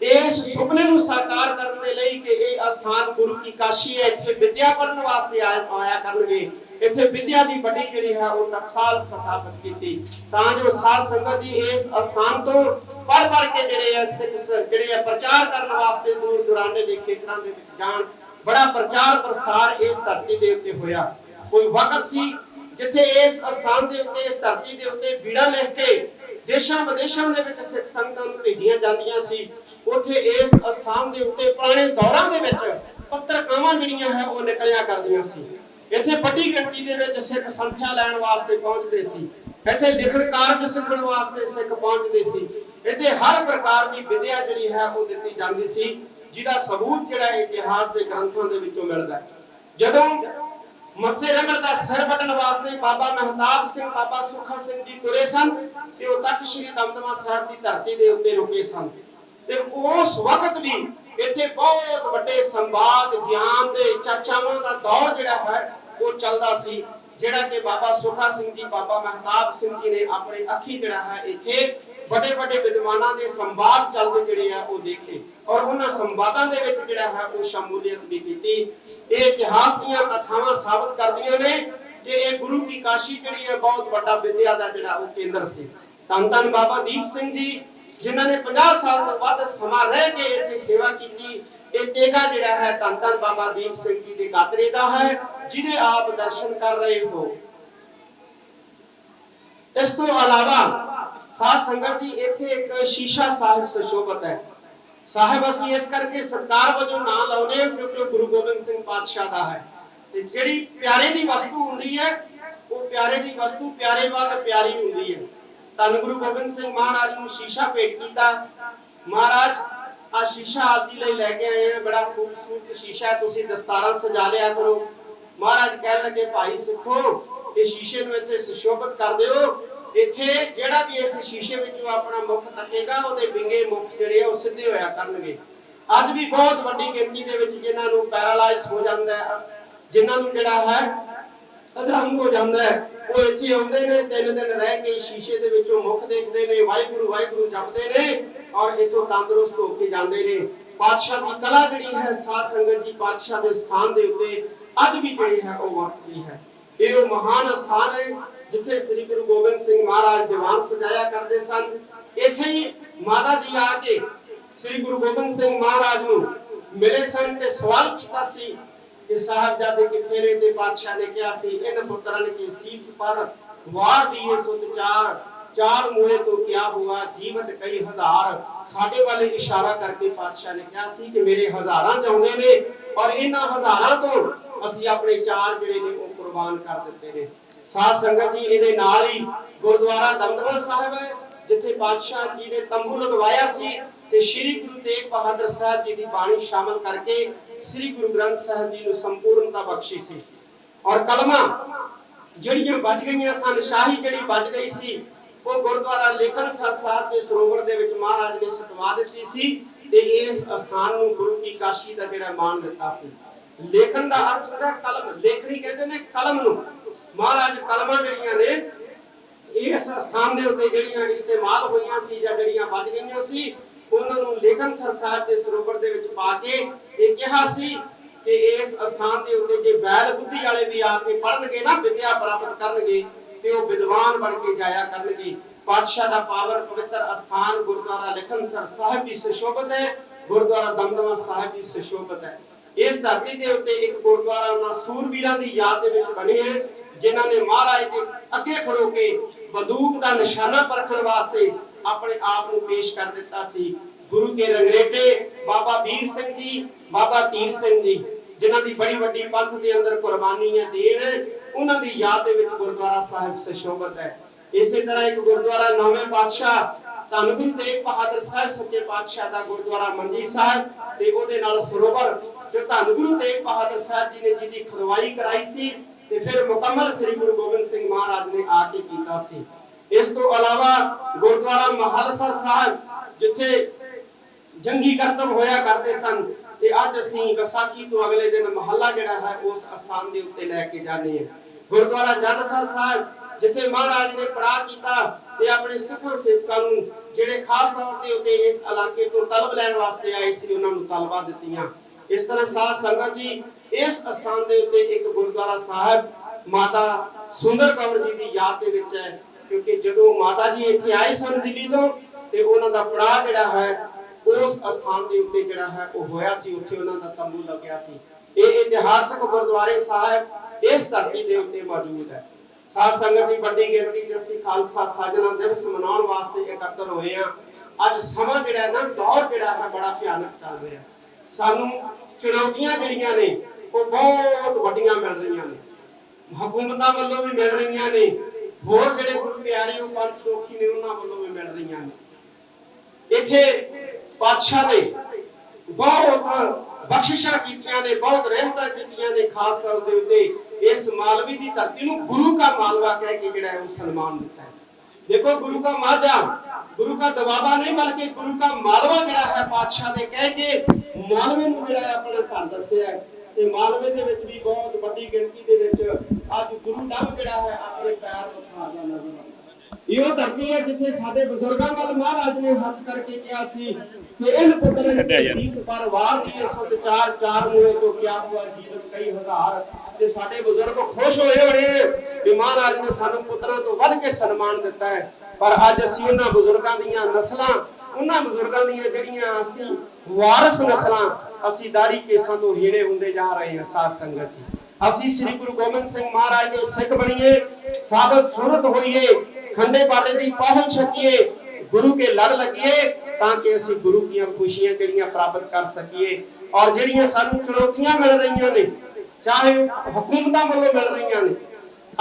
ਇਸ ਸੁਪਨੇ ਨੂੰ ਸਾਕਾਰ ਕਰਨ ਦੇ ਲਈ ਕਿ ਇਹ ਅਸਥਾਨ ਗੁਰੂ ਕੀ ਕਾਸ਼ੀ ਹੈ, ਇੱਥੇ ਵਿਦਿਆ ਪੜਨ ਵਾਸਤੇ ਆਇਆ ਕਰਨਗੇ। ਇੱਥੇ ਵਿਦਿਆ ਦੀ ਵੱਡੀ ਜਿਹੜੀ ਹੈ ਉਹ ਟਕਸਾਲ ਸਥਾਪਿਤ ਕੀਤੀ। ਤਾਂ ਜੋ ਸਾਧ ਸੰਗਤ ਜੀ ਇਸ ਅਸਥਾਨ ਤੋਂ ਪੜ ਪੜ ਕੇ ਜਿਹੜੇ ਆ ਸਿੱਖ ਜਿਹੜੇ ਆ ਪ੍ਰਚਾਰ ਕਰਨ ਵਾਸਤੇ ਦੂਰ ਦੁਰਾਡੇ ਦੇ ਖੇਤਰਾਂ ਦੇ ਵਿੱਚ ਜਾਣ, ਬੜਾ ਪ੍ਰਚਾਰ ਪ੍ਰਸਾਰ ਇਸ ਧਰਤੀ ਦੇ ਉੱਤੇ ਹੋਇਆ। ਕੋਈ ਵਕਤ ਸੀ ਜਿੱਥੇ ਇਸ ਅਸਥਾਨ ਦੇ ਉੱਤੇ, ਇਸ ਧਰਤੀ ਦੇ ਉੱਤੇ ਬੀੜਾ ਲਿਖ ਕੇ ਦੇਸ਼ਾਂ ਵਿਦੇਸ਼ਾਂ ਦੇ ਵਿੱਚ ਸਿੱਖ ਸੰਗਤਾਂ ਨੂੰ ਭੇਜੀਆਂ ਜਾਂਦੀਆਂ ਸੀ, ਉੱਥੇ ਇਸ ਅਸਥਾਨ ਦੇ ਉੱਤੇ ਪੁਰਾਣੇ ਦੌਰਾਂ ਦੇ ਵਿੱਚ ਪੱਤਰਕਾਵਾਂ ਜਿਹੜੀਆਂ ਹੈ ਉਹ ਨਿਕਲਿਆ ਕਰਦੀਆਂ ਸੀ। ਇੱਥੇ ਵੱਡੀ ਗਿਣਤੀ ਦੇ ਵਿੱਚ ਸਿੱਖ ਸੰਖਿਆ ਲੈਣ ਵਾਸਤੇ ਪਹੁੰਚਦੇ ਸੀ। ਇੱਥੇ ਲਿਖਣ ਕਾਰਜ ਸਿੱਖਣ ਵਾਸਤੇ ਸਿੱਖ ਪਹੁੰਚਦੇ ਸੀ। ਇੱਥੇ ਹਰ ਪ੍ਰਕਾਰ ਦੀ ਵਿਦਿਆ ਜਿਹੜੀ ਹੈ ਉਹ ਦਿੱਤੀ ਜਾਂਦੀ ਸੀ, ਜਿਹਦਾ ਸਬੂਤ ਜਿਹੜਾ ਇਤਿਹਾਸ ਦੇ ਗ੍ਰੰਥਾਂ ਦੇ ਵਿੱਚੋਂ ਮਿਲਦਾ ਹੈ। ਜਦੋਂ ਮੱਸੇ ਰੰਗੜ ਦਾ ਸਿਰ ਵੱਢਣ ਵਾਸਤੇ ਬਾਬਾ ਮਹਿਤਾਬ ਸਿੰਘ, ਬਾਬਾ ਸੁਖਾ ਸਿੰਘ ਜੀ ਤੁਰੇ ਸਨ ਤੇ ਉਹ ਤੱਕ ਸ੍ਰੀ ਦਮਦਮਾ ਸਾਹਿਬ ਦੀ ਧਰਤੀ ਦੇ ਉੱਤੇ ਰੁਕੇ ਸਨ। ਤੇ ਉਸ ਵਕਤ ਵੀ ਇੱਥੇ ਬਹੁਤ ਵੱਡੇ ਸੰਵਾਦ, ਗਿਆਨ ਦੇ, ਚਰਚਾਵਾਂ ਦਾ ਦੌਰ ਜਿਹੜਾ ਹੈ ਉਹ ਚੱਲਦਾ ਸੀ, ਜਿਹੜਾ ਕਿ ਬਾਬਾ ਸੁਖਾ ਸਿੰਘ ਜੀ, ਬਾਬਾ ਮਹਿਤਾਬ ਸਿੰਘ ਜੀ ਨੇ ਆਪਣੇ ਅੱਖੀ ਜਿਹੜਾ ਹੈ ਇੱਥੇ ਵੱਡੇ ਵੱਡੇ ਵਿਦਵਾਨਾਂ ਦੇ ਸੰਵਾਦ ਚੱਲਦੇ ਜਿਹੜੇ ਆ ਉਹ ਦੇਖੇ। ਔਰ ਉਹਨਾਂ ਸੰਵਾਦਾਂ ਦੇ ਵਿੱਚ ਜਿਹੜਾ ਹੈ ਉਹ ਸ਼ਮੂਲੀਅਤ ਵੀ ਕੀਤੀ। ਇਹ ਇਤਿਹਾਸ ਦੀਆਂ ਕਥਾਵਾਂ ਸਾਬਤ ਕਰਦੀਆਂ ਨੇ ਕਿ ਇਹ ਗੁਰੂ ਕੀ ਕਾਸ਼ੀ ਜਿਹੜੀ ਹੈ ਬਹੁਤ ਵੱਡਾ ਵਿਦਿਆ ਦਾ ਜਿਹੜਾ ਉਹ ਕੇਂਦਰ ਸੀ। ਧੰਨ ਧੰਨ ਬਾਬਾ ਦੀਪ ਸਿੰਘ ਜੀ, ਜਿਨ੍ਹਾਂ ਨੇ 50 ਸਾਲ ਤੋਂ ਵੱਧ ਸਮਾਂ ਰਹਿ ਕੇ ਇੱਥੇ ਸੇਵਾ ਕੀਤੀ। ਇਹ ਤੇਗਾ ਜਿਹੜਾ ਹੈ ਧੰਨ ਧੰਨ ਬਾਬਾ ਦੀਪ ਸਿੰਘ ਜੀ ਦੇ ਗਾਤਰੇ ਦਾ ਹੈ। ਜਿਹਦੇ ਆਪ ਦਰਸ਼ਨ ਕਰ ਰਹੇ ਹੋ ਇਸ ਤੋਂ ਇਲਾਵਾ ਸਾਧ ਸੰਗਤ ਜੀ ਇੱਥੇ ਇੱਕ ਸ਼ੀਸ਼ਾ ਸਾਹਿਬ ਸੁਸ਼ੋਭਤ ਹੈ ਸਾਹਿਬ ਅਸੀਂ ਇਸ ਕਰਕੇ ਸਰਕਾਰ ਵਜੋਂ ਨਾਂ ਲਾਉਨੇ ਹਾਂ ਕਿਉਂਕਿ ਉਹ ਗੁਰੂ ਗੋਬਿੰਦ ਸਿੰਘ ਪਾਤਸ਼ਾਹ ਦਾ ਹੈ ਤੇ ਜਿਹੜੀ ਪਿਆਰੇ ਦੀ ਵਸਤੂ ਹੁੰਦੀ ਹੈ ਉਹ ਪਿਆਰੇ ਦੀ ਵਸਤੂ ਪਿਆਰੇ ਵਾਂਗ ਪਿਆਰੀ ਹੁੰਦੀ ਹੈ ਧੰਨ ਗੁਰੂ ਗੋਬਿੰਦ ਸਿੰਘ ਮਹਾਰਾਜ ਨੂੰ ਸ਼ੀਸ਼ਾ ਭੇਟ ਕੀਤਾ ਮਹਾਰਾਜ ਆ ਸ਼ੀਸ਼ਾ ਆਪ ਜੀ ਲਈ ਲੈ ਕੇ ਆਏ ਹਾਂ ਬੜਾ ਖੂਬਸੂਰਤ ਸ਼ੀਸ਼ਾ ਤੁਸੀਂ ਦਸਤਾਰਾਂ ਸਜਾ ਲਿਆ ਕਰੋ ਮਹਾਰਾਜ ਕਹਿਣ ਲੱਗੇ, ਭਾਈ ਸਿੱਖੋ, ਇਹ ਸ਼ੀਸ਼ੇ ਨੂੰ ਇੱਥੇ ਸੁਸ਼ੋਭਿਤ ਕਰ ਦਿਓ। ਇੱਥੇ ਜਿਹੜਾ ਵੀ ਇਸ ਸ਼ੀਸ਼ੇ ਵਿੱਚੋਂ ਆਪਣਾ ਮੁਖ ਤੱਕੇਗਾ, ਉਹਦੇ ਵਿੰਗੇ ਮੁਖ ਜਿਹੜੇ ਆ, ਉਹ ਸਿੱਧੇ ਹੋਇਆ ਕਰਨਗੇ। ਅੱਜ ਵੀ ਬਹੁਤ ਵੱਡੀ ਗਿਣਤੀ ਦੇ ਵਿੱਚ ਜਿਨ੍ਹਾਂ ਨੂੰ ਪੈਰਾਲਾਈਜ਼ ਹੋ ਜਾਂਦਾ ਹੈ, ਜਿਨ੍ਹਾਂ ਨੂੰ ਜਿਹੜਾ ਹੈ, ਅਧਰੰਗ ਹੋ ਜਾਂਦਾ ਹੈ, ਉਹ ਇੱਥੇ ਆਉਂਦੇ ਨੇ, ਤਿੰਨ ਦਿਨ ਰਹਿ ਕੇ ਸ਼ੀਸ਼ੇ ਦੇ ਵਿੱਚੋਂ ਮੁਖ ਦੇਖਦੇ ਨੇ, ਵਾਹਿਗੁਰੂ ਵਾਹਿਗੁਰੂ ਜਪਦੇ ਨੇ ਔਰ ਇਥੋਂ ਤੰਦਰੁਸਤ ਹੋ ਕੇ ਜਾਂਦੇ ਨੇ। ਪਾਤਸ਼ਾਹ ਦੀ ਕਲਾ ਜਿਹੜੀ ਹੈ, ਸਾਧ ਸੰਗਤ ਜੀ ਪਾਤਸ਼ਾਹ ਦੇ ਸਥਾਨ ਦੇ ਉੱਤੇ ਅੱਜ ਵੀ ਜਿਹੜੀ ਹੈ ਉਹ ਵਰਤਦੀ ਹੈ। ਇਹ ਉਹ ਮਹਾਨ ਸਥਾਨ ਹੈ ਜਿੱਥੇ ਸ੍ਰੀ ਗੁਰੂ ਗੋਬਿੰਦ ਸਿੰਘ ਮਹਾਰਾਜ ਦੀਵਾਨ ਸਜਾਇਆ ਕਰਦੇ ਸਨ। ਇੱਥੇ ਹੀ ਮਾਤਾ ਜੀ ਆ ਕੇ ਸ੍ਰੀ ਗੁਰੂ ਗੋਬਿੰਦ ਸਿੰਘ ਮਹਾਰਾਜ ਨੂੰ ਮਿਲੇ ਸਨ ਤੇ ਸਵਾਲ ਕੀਤਾ ਸੀ ਕਿ ਸਾਹਿਬਜ਼ਾਦੇ ਕਿੱਥੇ ਨੇ ਤੇ ਬਾਦਸ਼ਾਹ ਨੇ ਕਿਹਾ ਸੀ, ਇਹਨਾਂ ਪੁੱਤਰਾਂ ਨੇ ਕੀ ਸੀਸ ਪਰ ਵਾਰ ਦੀਏ ਸੁਤ ਚਾਰ ਚਾਰ ਮੂਹੇ ਤੋਂ ਕਿਆ ਹੁਆ, ਜੀਵਤ ਕਈ ਹਜ਼ਾਰ। ਸਾਡੇ ਵੱਲ ਇਸ਼ਾਰਾ ਕਰਕੇ ਪਾਤਸ਼ਾਹ ਨੇ ਕਿਹਾ ਸੀ ਕਿ ਮੇਰੇ ਹਜ਼ਾਰਾਂ ਚਾਹੁੰਦੇ ਨੇ ਔਰ ਇਹਨਾਂ ਹਜ਼ਾਰਾਂ ਤੋਂ ਅਸੀਂ ਆਪਣੇ ਚਾਰ ਜਿਹੜੇ ਨੇ ਉਹ ਕੁਰਬਾਨ ਕਰ ਦਿੱਤੇ ਨੇ। ਸਾਧ ਸੰਗਤ ਜੀ, ਇਹਦੇ ਨਾਲ ਹੀ ਗੁਰਦੁਆਰਾ ਦਮਦਮਾ ਸਾਹਿਬ ਹੈ, ਜਿੱਥੇ ਬਾਦਸ਼ਾਹ ਜੀ ਨੇ ਤੰਬੂ ਲਗਵਾਇਆ ਸੀ ਤੇ ਸ੍ਰੀ ਗੁਰੂ ਤੇਗ ਬਹਾਦਰ ਸਾਹਿਬ ਜੀ ਦੀ ਬਾਣੀ ਸ਼ਾਮਲ ਕਰਕੇ ਸ੍ਰੀ ਗੁਰੂ ਗ੍ਰੰਥ ਸਾਹਿਬ ਜੀ ਨੂੰ ਸੰਪੂਰਨਤਾ ਬਖਸ਼ੀ ਸੀ। ਔਰ ਕਲਮਾਂ ਜਿਹੜੀਆਂ ਬਚ ਗਈਆਂ ਸਨ, ਸ਼ਾਹੀ ਜਿਹੜੀ ਬਚ ਗਈ ਸੀ, ਉਹ ਗੁਰਦੁਆਰਾ ਲੇਖਨ ਸਰ ਸਾਹਿਬ ਦੇ ਸਰੋਵਰ ਦੇ ਵਿੱਚ ਮਹਾਰਾਜ ਨੇ ਸਟਵਾ ਦਿੱਤੀ ਸੀ ਤੇ ਇਸ ਸਥਾਨ ਨੂੰ ਗੁਰੂ ਕੀ ਕਾਸ਼ੀ ਦਾ ਜਿਹੜਾ ਮਾਣ ਦਿੱਤਾ ਸੀ। ਲੇਖਨ ਦਾ ਅਰਥ ਹੁੰਦਾ ਕਲਮ। ਲੇਖਣੀ ਕਹਿੰਦੇ ਨੇ ਕਲਮ ਨੂੰ। ਮਹਾਰਾਜ ਕਲਮਾਂ ਜਿਹੜੀਆਂ ਨੇ, ਇਸ ਸਥਾਨ ਦੇ ਉੱਤੇ ਜਿਹੜੀਆਂ ਇਸਤੇਮਾਲ ਹੋਈਆਂ ਸੀ ਜਾਂ ਜਿਹੜੀਆਂ ਬਚ ਗਈਆਂ ਸੀ, ਉਹਨਾਂ ਨੂੰ ਲੇਖਨ ਸਰ ਦੇ ਸਰੋਵਰ ਦੇ ਵਿੱਚ ਪਾ ਕੇ ਇਹ ਕਿਹਾ ਸੀ ਕਿ ਇਸ ਸਥਾਨ ਦੇ ਉੱਤੇ ਜੇ ਵੈਦ ਬੁੱਧੀ ਵਾਲੇ ਵੀ ਆ ਕੇ ਪੜਨਗੇ ਨਾ, ਵਿਦਿਆ ਪ੍ਰਾਪਤ ਕਰਨਗੇ, ਤੇ ਉਹ ਵਿਦਵਾਨ ਬਣ ਕੇ ਜਾਇਆ ਕਰਨਗੇ। ਪਾਤਸ਼ਾਹ ਦਾ ਪਾਵਰ ਪਵਿੱਤਰ ਅਸਥਾਨ ਗੁਰਦੁਆਰਾ ਲੇਖਨ ਸਰ ਸਾਹਿਬ ਵੀ ਸੁਸ਼ੋਭਿਤ ਹੈ, ਗੁਰਦੁਆਰਾ ਦਮਦਮਾ ਸਾਹਿਬ ਵੀ ਸੁਸ਼ੋਭਿਤ ਹੈ। ਇਸ ਧਰਤੀ ਦੇ ਉੱਤੇ ਇੱਕ ਗੁਰਦੁਆਰਾ ਉਹਨਾਂ ਸੂਰਬੀਰਾਂ ਦੀ ਯਾਦ ਦੇ ਵਿੱਚ ਬਣੇ ਹੈ, ਜਿਨ੍ਹਾਂ ਨੇ ਮਹਾਰਾਜ ਦੇ ਅੱਗੇ ਖੜੋ ਕੇ ਬੰਦੂਕ ਦਾ ਨਿਸ਼ਾਨਾ ਪਰਖਣ ਵਾਸਤੇ ਆਪਣੇ ਆਪ ਨੂੰ ਪੇਸ਼ ਕਰ ਦਿੱਤਾ ਸੀ। ਗੁਰੂ ਕੇ ਰੰਗਰੇਟੇ ਬਾਬਾ ਵੀਰ ਸਿੰਘ ਜੀ, ਬਾਬਾ ਤੀਰ ਸਿੰਘ ਜੀ, ਜਿਨ੍ਹਾਂ ਦੀ ਬੜੀ ਵੱਡੀ ਪੰਥ ਦੇ ਅੰਦਰ ਕੁਰਬਾਨੀ ਹੈ, ਦੇਣ ਉਹਨਾਂ ਦੀ ਯਾਦ ਦੇ ਵਿੱਚ ਗੁਰਦੁਆਰਾ ਸਾਹਿਬ ਸੁਸ਼ੋਭਿਤ ਹੈ। ਇਸੇ ਤਰ੍ਹਾਂ ਇੱਕ ਗੁਰਦੁਆਰਾ ਨੌਵੇਂ ਪਾਤਸ਼ਾਹ ਧੰਨ ਗੁਰੂ ਤੇਗ ਬਹਾਦਰ ਸਾਹਿਬ, ਸੱਚੇ ਪਾਤਸ਼ਾਹ ਦਾ ਗੁਰਦੁਆਰਾ ਮੰਜੀ ਸਾਹਿਬ ਤੇ ਉਹਦੇ ਨਾਲ ਸਰੋਵਰ ਜੋ ਧੰਨ ਗੁਰੂ ਤੇਗ ਬਹਾਦਰ ਸਾਹਿਬ ਜੀ ਨੇ ਜਿਹਦੀ ਖੁਦਵਾਈ ਕਰਾਈ ਸੀ ਤੇ ਫਿਰ ਮੁਕੰਮਲ ਸ੍ਰੀ ਗੁਰੂ ਗੋਬਿੰਦ ਸਿੰਘ ਮਹਾਰਾਜ ਨੇ ਆ ਕੇ ਕੀਤਾ ਸੀ। ਇਸ ਤੋਂ ਇਲਾਵਾ ਗੁਰਦੁਆਰਾ ਮਹਲਸਰ ਸਾਹਿਬ, ਜਿੱਥੇ ਜੰਗੀ ਕਰਤਬ ਹੋਇਆ ਕਰਦੇ ਸਨ, ਤੇ ਅੱਜ ਅਸੀਂ ਵਿਸਾਖੀ ਤੋਂ ਅਗਲੇ ਦਿਨ ਮਹੱਲਾ ਜਿਹੜਾ ਹੈ, ਉਸ ਅਸਥਾਨ ਦੇ ਉੱਤੇ ਲੈ ਕੇ ਜਾਂਦੇ ਹਾਂ। ਗੁਰਦੁਆਰਾ ਜੰਡਸਰ ਸਾਹਿਬ, ਜਿੱਥੇ ਮਹਾਰਾਜ ਨੇ ਪੜਾ ਕੀਤਾ ਤੇ ਆਪਣੇ ਸਿੱਖਾਂ ਸੇਵਕਾਂ ਨੂੰ, ਜਿਹੜੇ ਖਾਸ ਤੌਰ ਤੇ ਉੱਤੇ ਇਸ ਇਲਾਕੇ ਤੋਂ ਤਲਬ ਲੈਣ ਵਾਸਤੇ ਆਏ ਸੀ, ਉਹਨਾਂ ਨੂੰ ਤਲਬਾ ਦਿੱਤੀਆਂ। ਇਸ ਤਰ੍ਹਾਂ ਸਾਧ ਸੰਗਤ ਜੀ, ਇਸ ਅਸਥਾਨ ਦੇ ਉੱਤੇ ਇੱਕ ਗੁਰਦੁਆਰਾ ਸਾਹਿਬ ਮਾਤਾ ਸੁੰਦਰ ਕੌਰ ਜੀ ਦੀ ਯਾਦ ਦੇ ਵਿੱਚ ਹੈ, ਕਿਉਂਕਿ ਜਦੋਂ ਮਾਤਾ ਜੀ ਇੱਥੇ ਆਏ ਸਨ ਦਿੱਲੀ ਤੋਂ, ਤੇ ਉਹਨਾਂ ਦਾ ਪੜਾਅ ਜਿਹੜਾ ਹੈ, ਉਸ ਸਥਾਨ ਦੇ ਉੱਤੇ ਜਿਹੜਾ ਹੈ, ਉਹ ਹੋਇਆ ਸੀ, ਉੱਥੇ ਉਹਨਾਂ ਦਾ ਤੰਬੂ ਲੱਗਿਆ ਸੀ। ਇਹ ਇਤਿਹਾਸਕ ਗੁਰਦੁਆਰੇ ਸਾਹਿਬ ਇਸ ਧਰਤੀ ਦੇ ਉੱਤੇ ਮੌਜੂਦ ਹੈ। ਸਾਧ ਸੰਗਤ ਦੀ ਵੱਡੀ ਗਿਣਤੀ 'ਚ ਅਸੀਂ ਖਾਲਸਾ ਸਾਜਣਾ ਦਿਵਸ ਮਨਾਉਣ ਵਾਸਤੇ ਇਕੱਤਰ ਹੋਏ ਆ ਅੱਜ ਸਮਾਂ ਜਿਹੜਾ ਹੈ ਨਾ, ਦੌਰ ਜਿਹੜਾ ਹੈ, ਬੜਾ ਭਿਆਨਕ ਚੱਲ ਰਿਹਾ ਸਾਨੂੰ ਚੁਣੌਤੀਆਂ ਜਿਹੜੀਆਂ ਨੇ, ਉਹ ਬਹੁਤ ਵੱਡੀਆਂ ਮਿਲ ਰਹੀਆਂ ਨੇ। ਹਕੂਮਤਾਂ ਵੱਲੋਂ ਵੀ ਮਿਲ ਰਹੀਆਂ ਨੇ। ਹੋਰ ਜਿਹੜੇ ਗੁਰੂ ਪਿਆਰੇ ਉਹ ਪੰਜ ਦੋਖੀ ਨੇ, ਉਹਨਾਂ ਵੱਲੋਂ ਵੀ ਮਿਲ ਰਹੀਆਂ ਨੇ। ਇੱਥੇ ਪਾਤਸ਼ਾਹ ਨੇ ਬਹੁਤ ਬਖਸ਼ਿਸ਼ਾਂ ਕੀਤੀਆਂ ਨੇ, ਬਹੁਤ ਰਹਿਮਤਾਂ ਕੀਤੀਆਂ ਨੇ, ਖਾਸ ਤੌਰ ਦੇ ਉੱਤੇ ਇਸ ਮਾਲਵੀ ਦੀ ਧਰਤੀ ਨੂੰ ਗੁਰੂ ਕਾ ਮਾਲਵਾ ਕਹਿ ਕੇ ਜਿਹੜਾ ਹੈ ਉਹ ਸਨਮਾਨ ਦਿੱਤਾ ਹੈ। ਦੇਖੋ ਗੁਰੂ ਕਾ ਮਾਝਾ ਗੁਰੂ ਕਾ ਦਵਾਬਾ ਨਹੀਂ ਬਲਕਿ ਗੁਰੂ ਕਾ ਮਾਲਵਾ ਜਿਹੜਾ ਹੈ ਪਾਤਸ਼ਾਹ ਦੇ ਕਹਿ ਕੇ ਮਾਲਵੇ ਨੂੰ ਜਿਹੜਾ ਹੈ ਆਪਣਾ ਘਰ ਦੱਸਿਆ ਤੇ ਮਾਲਵੇ ਦੇ ਵਿੱਚ ਵੀ ਬਹੁਤ ਵੱਡੀ ਗਿਣਤੀ ਦੇ ਵਿੱਚ ਅੱਜ ਗੁਰੂ ਡੱਬ ਜਿਹੜਾ ਹੈ ਆਪਣੇ ਪੈਰ ਪਸਾਰਦਾ ਨਜ਼ਰ ਆਉਂਦਾ ਇਹੋ ਧਰਤੀ ਹੈ ਜਿੱਥੇ ਸਾਡੇ ਬਜ਼ੁਰਗਾਂ ਵੱਲ ਮਹਾਰਾਜ ਨੇ ਹੱਥ ਕਰਕੇ ਕਿਹਾ ਸੀ ਕਿ ਇਹ ਪੁੱਤਰਨ ਦੀ ਸੀਸ ਪਰ ਵਾਰ ਦੀ ਸੁਤ ਚਾਰ ਚਾਰ ਮੂਹੇ ਤੋਂ ਕਿਆ ਹੁਆ ਜੀਵਨ ਕਈ ਹਜ਼ਾਰ ਤੇ ਸਾਡੇ ਬਜ਼ੁਰਗ ਖੁਸ਼ ਹੋਏ ਹੋਣੇ ਕਿ ਮਹਾਰਾਜ ਨੇ ਸਾਨੂੰ ਪੁੱਤਰਾਂ ਤੋਂ ਵੱਧ ਕੇ ਸਨਮਾਨ ਦਿੱਤਾ ਹੈ। ਪਰ ਅੱਜ ਅਸੀਂ ਉਹਨਾਂ ਬਜ਼ੁਰਗਾਂ ਦੀਆਂ ਨਸਲਾਂ, ਉਹਨਾਂ ਬਜ਼ੁਰਗਾਂ ਦੀਆਂ ਜਿਹੜੀਆਂ ਅਸੀਂ ਵਾਰਸ ਨਸਲਾਂ, ਅਸੀਂ ਦਾੜੀ ਕੇਸਾਂ ਤੋਂ ਹੀੜੇ ਹੁੰਦੇ ਜਾ ਰਹੇ ਹਾਂ ਸਾਧ ਸੰਗਤ ਜੀ। ਅਸੀਂ ਸ੍ਰੀ ਗੁਰੂ ਗੋਬਿੰਦ ਸਿੰਘ ਮਹਾਰਾਜ ਦੇ ਸਿੱਖ ਬਣੀਏ, ਸਾਬਤ ਸੂਰਤ ਹੋਈਏ, ਖੰਡੇ ਬਾਟੇ ਦੀ ਪਹੁੰਚ ਸਕੀਏ ਗੁਰੂ ਕੇ ਲੜ ਲੱਗੀਏ, ਤਾਂ ਕਿ ਅਸੀਂ ਗੁਰੂ ਦੀਆਂ ਖੁਸ਼ੀਆਂ ਜਿਹੜੀਆਂ ਪ੍ਰਾਪਤ ਕਰ ਸਕੀਏ। ਔਰ ਜਿਹੜੀਆਂ ਸਾਨੂੰ ਚੁਣੌਤੀਆਂ ਮਿਲ ਰਹੀਆਂ ਨੇ ਚਾਹੇ ਹਕੂਮਤਾਂ ਵੱਲੋਂ ਮਿਲ ਰਹੀਆਂ ਨੇ।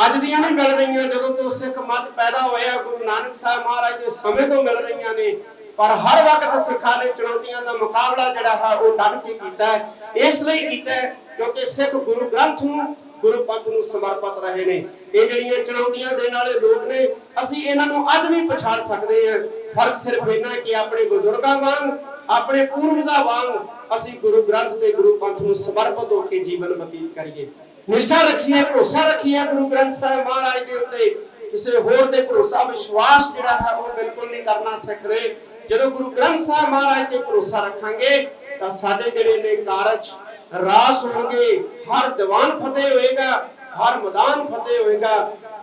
ਅੱਜ ਦੀਆਂ ਨਹੀਂ ਮਿਲ ਰਹੀਆਂ, ਜਦੋਂ ਤੋਂ ਸਿੱਖ ਮਤ ਪੈਦਾ ਹੋਇਆ ਗੁਰੂ ਨਾਨਕ ਸਾਹਿਬ ਮਹਾਰਾਜ ਦੇ ਸਮੇਂ ਤੋਂ ਮਿਲ ਰਹੀਆਂ ਨੇ। ਪਰ ਹਰ ਵਕਤ ਸਿੱਖਾਂ ਨੇ ਚੁਣੌਤੀਆਂ ਦਾ ਮੁਕਾਬਲਾ ਜਿਹੜਾ ਹੈ, ਉਹ ਡਟ ਕੇ ਕੀਤਾ ਹੈ। ਇਸ ਲਈ ਕੀਤਾ ਕਿਉਂਕਿ ਸਿੱਖ ਗੁਰੂ ਗ੍ਰੰਥ ਨੂੰ, ਗੁਰੂ ਪੰਥ ਨੂੰ ਸਮਰਪਿਤ ਰਹੇ ਨੇ। ਇਹ ਜਿਹੜੀਆਂ ਚੁਣੌਤੀਆਂ ਦੇਣ ਵਾਲੇ ਲੋਕ ਨੇ, ਅਸੀਂ ਇਹਨਾਂ ਨੂੰ ਅੱਜ ਵੀ ਪਛਾਣ ਸਕਦੇ ਹਾਂ। ਫ਼ਰਕ ਸਿਰਫ ਇੰਨਾ ਕਿ ਆਪਣੇ ਬਜ਼ੁਰਗਾਂ ਵਾਂਗ, ਆਪਣੇ ਪੂਰਵਜਾਂ ਵਾਂਗ ਅਸੀਂ ਗੁਰੂ ਗ੍ਰੰਥ ਤੇ ਗੁਰੂ ਪੰਥ ਨੂੰ ਸਮਰਪਿਤ ਹੋ ਕੇ ਜੀਵਨ ਬਤੀਤ ਕਰੀਏ। ਨਿਸ਼ਠਾ ਰੱਖੀਏ, ਭਰੋਸਾ ਰੱਖੀਏ ਗੁਰੂ ਗ੍ਰੰਥ ਸਾਹਿਬ ਮਹਾਰਾਜ ਦੇ ਉੱਤੇ। ਕਿਸੇ ਹੋਰ ਤੇ ਭਰੋਸਾ, ਵਿਸ਼ਵਾਸ ਜਿਹੜਾ ਹੈ ਉਹ ਬਿਲਕੁਲ ਨਹੀਂ ਕਰਨਾ, ਸਿੱਖ ਜਦੋਂ ਗੁਰੂ ਗ੍ਰੰਥ ਸਾਹਿਬ ਮਹਾਰਾਜ ਤੇ ਭਰੋਸਾ ਰੱਖਾਂਗੇ, ਤਾਂ ਸਾਡੇ ਜਿਹੜੇ ਨੇ ਕਾਰਜ ਰਾਸ ਹੋਣਗੇ। ਹਰ ਦੀਵਾਨ ਫਤਿਹ ਹੋਏਗਾ, ਹਰ ਮੈਦਾਨ ਫਤਿਹ ਹੋਏਗਾ।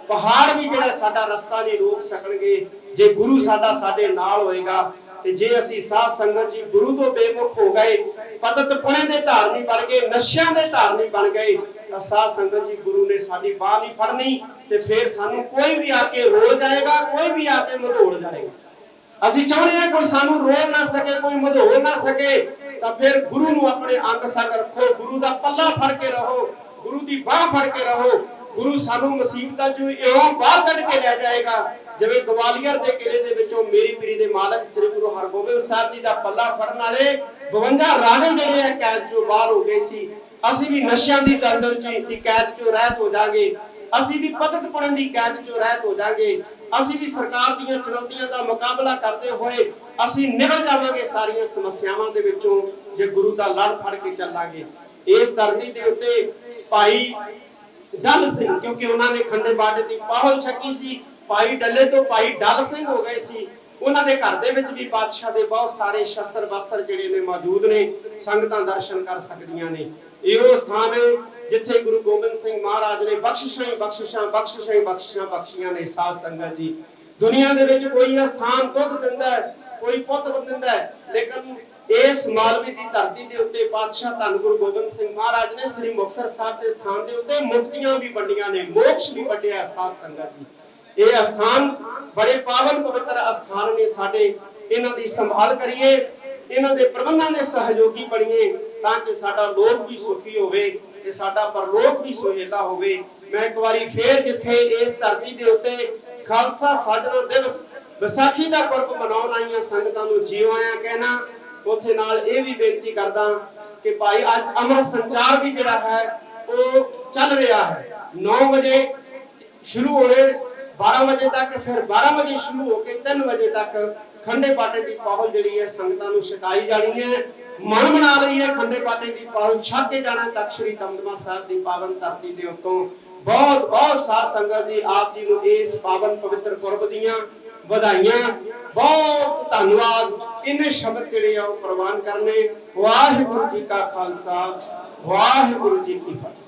ਪਹਾੜ ਵੀ ਜਿਹੜਾ ਸਾਡਾ ਰਸਤਾ ਨਹੀਂ ਰੋਕ ਸਕਣਗੇ। ਜੇ ਗੁਰੂ ਸਾਡਾ ਸਾਡੇ ਨਾਲ ਹੋਏਗਾ ਤੇ ਜੇ ਅਸੀਂ ਸਾਧ ਸੰਗਤ ਜੀ ਗੁਰੂ ਤੋਂ ਬੇਮੁਖ ਹੋ ਗਏ, ਪਤਤ ਪੁਣੇ ਦੇ ਧਾਰਨੀ ਬਣ ਗਏ, ਨਸ਼ਿਆਂ ਦੇ ਧਾਰਨੀ ਬਣ ਗਏ, ਤਾਂ ਸਾਧ ਸੰਗਤ ਜੀ ਗੁਰੂ ਨੇ ਸਾਡੀ ਬਾਹ ਨਹੀਂ ਫੜਨੀ ਤੇ ਫਿਰ ਸਾਨੂੰ ਕੋਈ ਵੀ ਆ ਕੇ ਰੋਲ ਜਾਏਗਾ, ਕੋਈ ਵੀ ਆ ਕੇ ਮਧੋੜ ਜਾਏਗਾ। ਅਸੀਂ ਚਾਹੁੰਦੇ ਹਾਂ ਕੋਈ ਸਾਨੂੰ ਰੋਲ ਨਾ ਸਕੇ, ਕੋਈ ਮਧੋਲ ਨਾ ਸਕੇ, ਤਾਂ ਫਿਰ ਗੁਰੂ ਨੂੰ ਆਪਣੇ ਅੰਗ ਸੰਗ ਰੱਖੋ, ਗੁਰੂ ਦਾ ਪੱਲਾ ਫੜ ਕੇ ਰਹੋ, ਗੁਰੂ ਦੀ ਬਾਹ ਫੜ ਕੇ ਰਹੋ, ਗੁਰੂ ਸਾਨੂੰ ਮੁਸੀਬਤਾਂ ਚੋਂ ਇਉਂ ਬਾਹਰ ਕੱਢ ਕੇ ਲੈ ਜਾਏਗਾ। ਜਿਵੇਂ ਗਵਾਲੀਅਰ ਦੇ ਕਿਲੇ ਦੇ ਵਿੱਚੋਂ ਮੇਰੀ ਪੀਰੀ ਦੇ ਮਾਲਕ ਸ੍ਰੀ ਗੁਰੂ ਹਰਗੋਬਿੰਦ ਸਾਹਿਬ ਜੀ ਦਾ ਪੱਲਾ ਫੜਨ ਵਾਲੇ 52 ਰਾਣੇ ਜਿਹੜੇ ਆ, ਕੈਦ ਚੋਂ ਬਾਹਰ ਹੋ ਗਏ ਸੀ। ਅਸੀਂ ਵੀ ਨਸ਼ਿਆਂ ਦੀ ਦਲਦਲ ਚ ਦੀ ਕੈਦ ਚੋਂ ਰਹਿਤ ਹੋ ਜਾਾਂਗੇ। ਅਸੀਂ ਵੀ ਪਤਤ ਪੜਨ ਦੀ ਕੈਦ ਚੋਂ ਰਹਿਤ ਹੋ ਜਾਾਂਗੇ। ਅਸੀਂ ਵੀ ਸਰਕਾਰ ਦੀਆਂ ਚੁਣੌਤੀਆਂ ਦਾ ਮੁਕਾਬਲਾ ਕਰਦੇ ਹੋਏ ਅਸੀਂ ਨਿਕਲ ਜਾਵਾਂਗੇ ਸਾਰੀਆਂ ਸਮੱਸਿਆਵਾਂ ਦੇ ਵਿੱਚੋਂ, ਜੇ ਗੁਰੂ ਦਾ ਲੜ ਫੜ ਕੇ ਚੱਲਾਂਗੇ। ਇਸ ਧਰਤੀ ਦੇ ਉੱਤੇ ਭਾਈ ਡੱਲ ਸਿੰਘ, ਕਿਉਂਕਿ ਉਹਨਾਂ ਨੇ ਖੰਡੇ ਬਾਟੇ ਦੀ ਪਾਹਲ ਛਕੀ ਸੀ ਭਾਈ ਡੱਲੇ ਤੋਂ ਭਾਈ ਡੱਲ ਸਿੰਘ ਹੋ ਗਏ ਸੀ। ਉਹਨਾਂ ਦੇ ਘਰ ਦੇ ਵਿੱਚ ਵੀ ਬਾਦਸ਼ਾਹ ਦੇ ਬਹੁਤ ਸਾਰੇ ਸ਼ਸਤਰ ਬਸਤਰ ਜਿਹੜੇ ਨੇ ਮੌਜੂਦ ਨੇ, ਸੰਗਤਾਂ ਦਰਸ਼ਨ ਕਰ ਸਕਦੀਆਂ ਨੇ। ਇਹੋ ਸਥਾਨ ਹੈ ਜਿੱਥੇ ਗੁਰੂ ਗੋਬਿੰਦ ਸਿੰਘ ਮਹਾਰਾਜ ਨੇ ਬਖਸ਼ਿਸ਼ਾਂ ਹੀ ਬਖਸ਼ਿਸ਼ਾਂ ਬਖਸ਼ਿਸ਼ਾਂ ਹੀ ਬਖਸ਼ਿਸ਼ਾਂ ਬਖਸ਼ੀਆਂ ਨੇ ਸਾਧ ਸੰਗਤ ਜੀ। ਦੁਨੀਆ ਦੇ ਵਿੱਚ ਕੋਈ ਇਹ ਸਥਾਨ ਤੁਧ ਦਿੰਦਾ ਕੋਈ ਪੁੱਤ ਦਿੰਦਾ ਲੇਕਿਨ ਇਸ ਮਾਲਵੇ ਦੀ ਧਰਤੀ ਦੇ ਉੱਤੇ ਪਾਤਸ਼ਾਹ ਧੰਨ ਗੁਰੂ ਗੋਬਿੰਦ ਸਿੰਘ ਮਹਾਰਾਜ ਨੇ ਸ੍ਰੀ ਮੁਕਤਸਰ ਸਾਹਿਬ ਦੇ ਸਥਾਨ ਦੇ ਉੱਤੇ ਮੁਕਤੀਆਂ ਵੀ ਵੰਡੀਆਂ ਨੇ, ਮੋਕਸ਼ ਵੀ ਵੰਡਿਆ ਸਾਧ ਸੰਗਤ ਜੀ। ਇਹ ਅਸਥਾਨ ਬੜੇ ਪਾਵਨ ਪਵਿੱਤਰ ਅਸਥਾਨ ਨੇ ਸਾਡੇ। ਇਹਨਾਂ ਦੀ ਸੰਭਾਲ ਕਰੀਏ, ਇਹਨਾਂ ਦੇ ਪ੍ਰਬੰਧਾਂ ਦੇ ਸਹਿਯੋਗੀ ਬਣੀਏ ਤਾਂ ਕਿ ਸਾਡਾ ਲੋਕ ਵੀ ਸੁਖੀ ਹੋਵੇ ਤੇ ਸਾਡਾ ਪਰਲੋਕ ਵੀ ਸੁਹੇਲਾ ਹੋਵੇ। ਮੈਂ ਇੱਕ ਵਾਰੀ ਫੇਰ ਜਿੱਥੇ ਇਸ ਧਰਤੀ ਦੇ ਉੱਤੇ ਖਾਲਸਾ ਸਾਜਣਾ ਦਿਵਸ ਵਿਸਾਖੀ ਦਾ ਪੁਰਬ ਮਨਾਉਣ ਆਈਆਂ ਸੰਗਤਾਂ ਨੂੰ ਜੀਉ ਆਇਆਂ ਕਹਿਣਾ, ਉਥੇ ਨਾਲ ਇਹ ਵੀ ਬੇਨਤੀ ਕਰਦਾ ਕਿ ਭਾਈ ਅੱਜ ਅਮਰ ਸੰਚਾਰ ਵੀ ਜਿਹੜਾ ਹੈ, ਉਹ ਚੱਲ ਰਿਹਾ ਹੈ। 9 ਵਜੇ ਸ਼ੁਰੂ ਹੋਣੇ 12 ਵਜੇ ਤੱਕ, ਫਿਰ 12 ਵਜੇ ਸ਼ੁਰੂ ਹੋ ਕੇ 3 ਵਜੇ ਤੱਕ ਖੰਡੇ ਬਾਟੇ ਦੀ ਪਾਹਲ ਜਿਹੜੀ ਹੈ ਸੰਗਤਾਂ ਨੂੰ ਛਕਾਈ ਜਾਣੀ ਹੈ। ਮਨ ਬਣਾ ਲਈਏ ਖੰਡੇ ਪਾਟੇ ਦੀ ਪਾਵਨ ਛੱਕ ਕੇ ਜਾਣਾ ਤਖਤ ਸ੍ਰੀ ਦਮਦਮਾ ਸਾਹਿਬ ਦੀ ਪਾਵਨ ਧਰਤੀ ਦੇ ਉੱਤੋਂ। ਬਹੁਤ ਬਹੁਤ ਸਾਧ ਸੰਗਤ ਜੀ ਆਪ ਜੀ ਨੂੰ ਇਸ ਪਾਵਨ ਪਵਿੱਤਰ ਪੁਰਬ ਦੀਆਂ ਵਧਾਈਆਂ। ਬਹੁਤ ਧੰਨਵਾਦ। ਇਹਨੇ ਸ਼ਬਦ ਜਿਹੜੇ ਆ ਉਹ ਪ੍ਰਵਾਨ ਕਰਨੇ। ਵਾਹਿਗੁਰੂ ਜੀ ਕਾ ਖਾਲਸਾ, ਵਾਹਿਗੁਰੂ ਜੀ ਕੀ ਫਤਿਹ।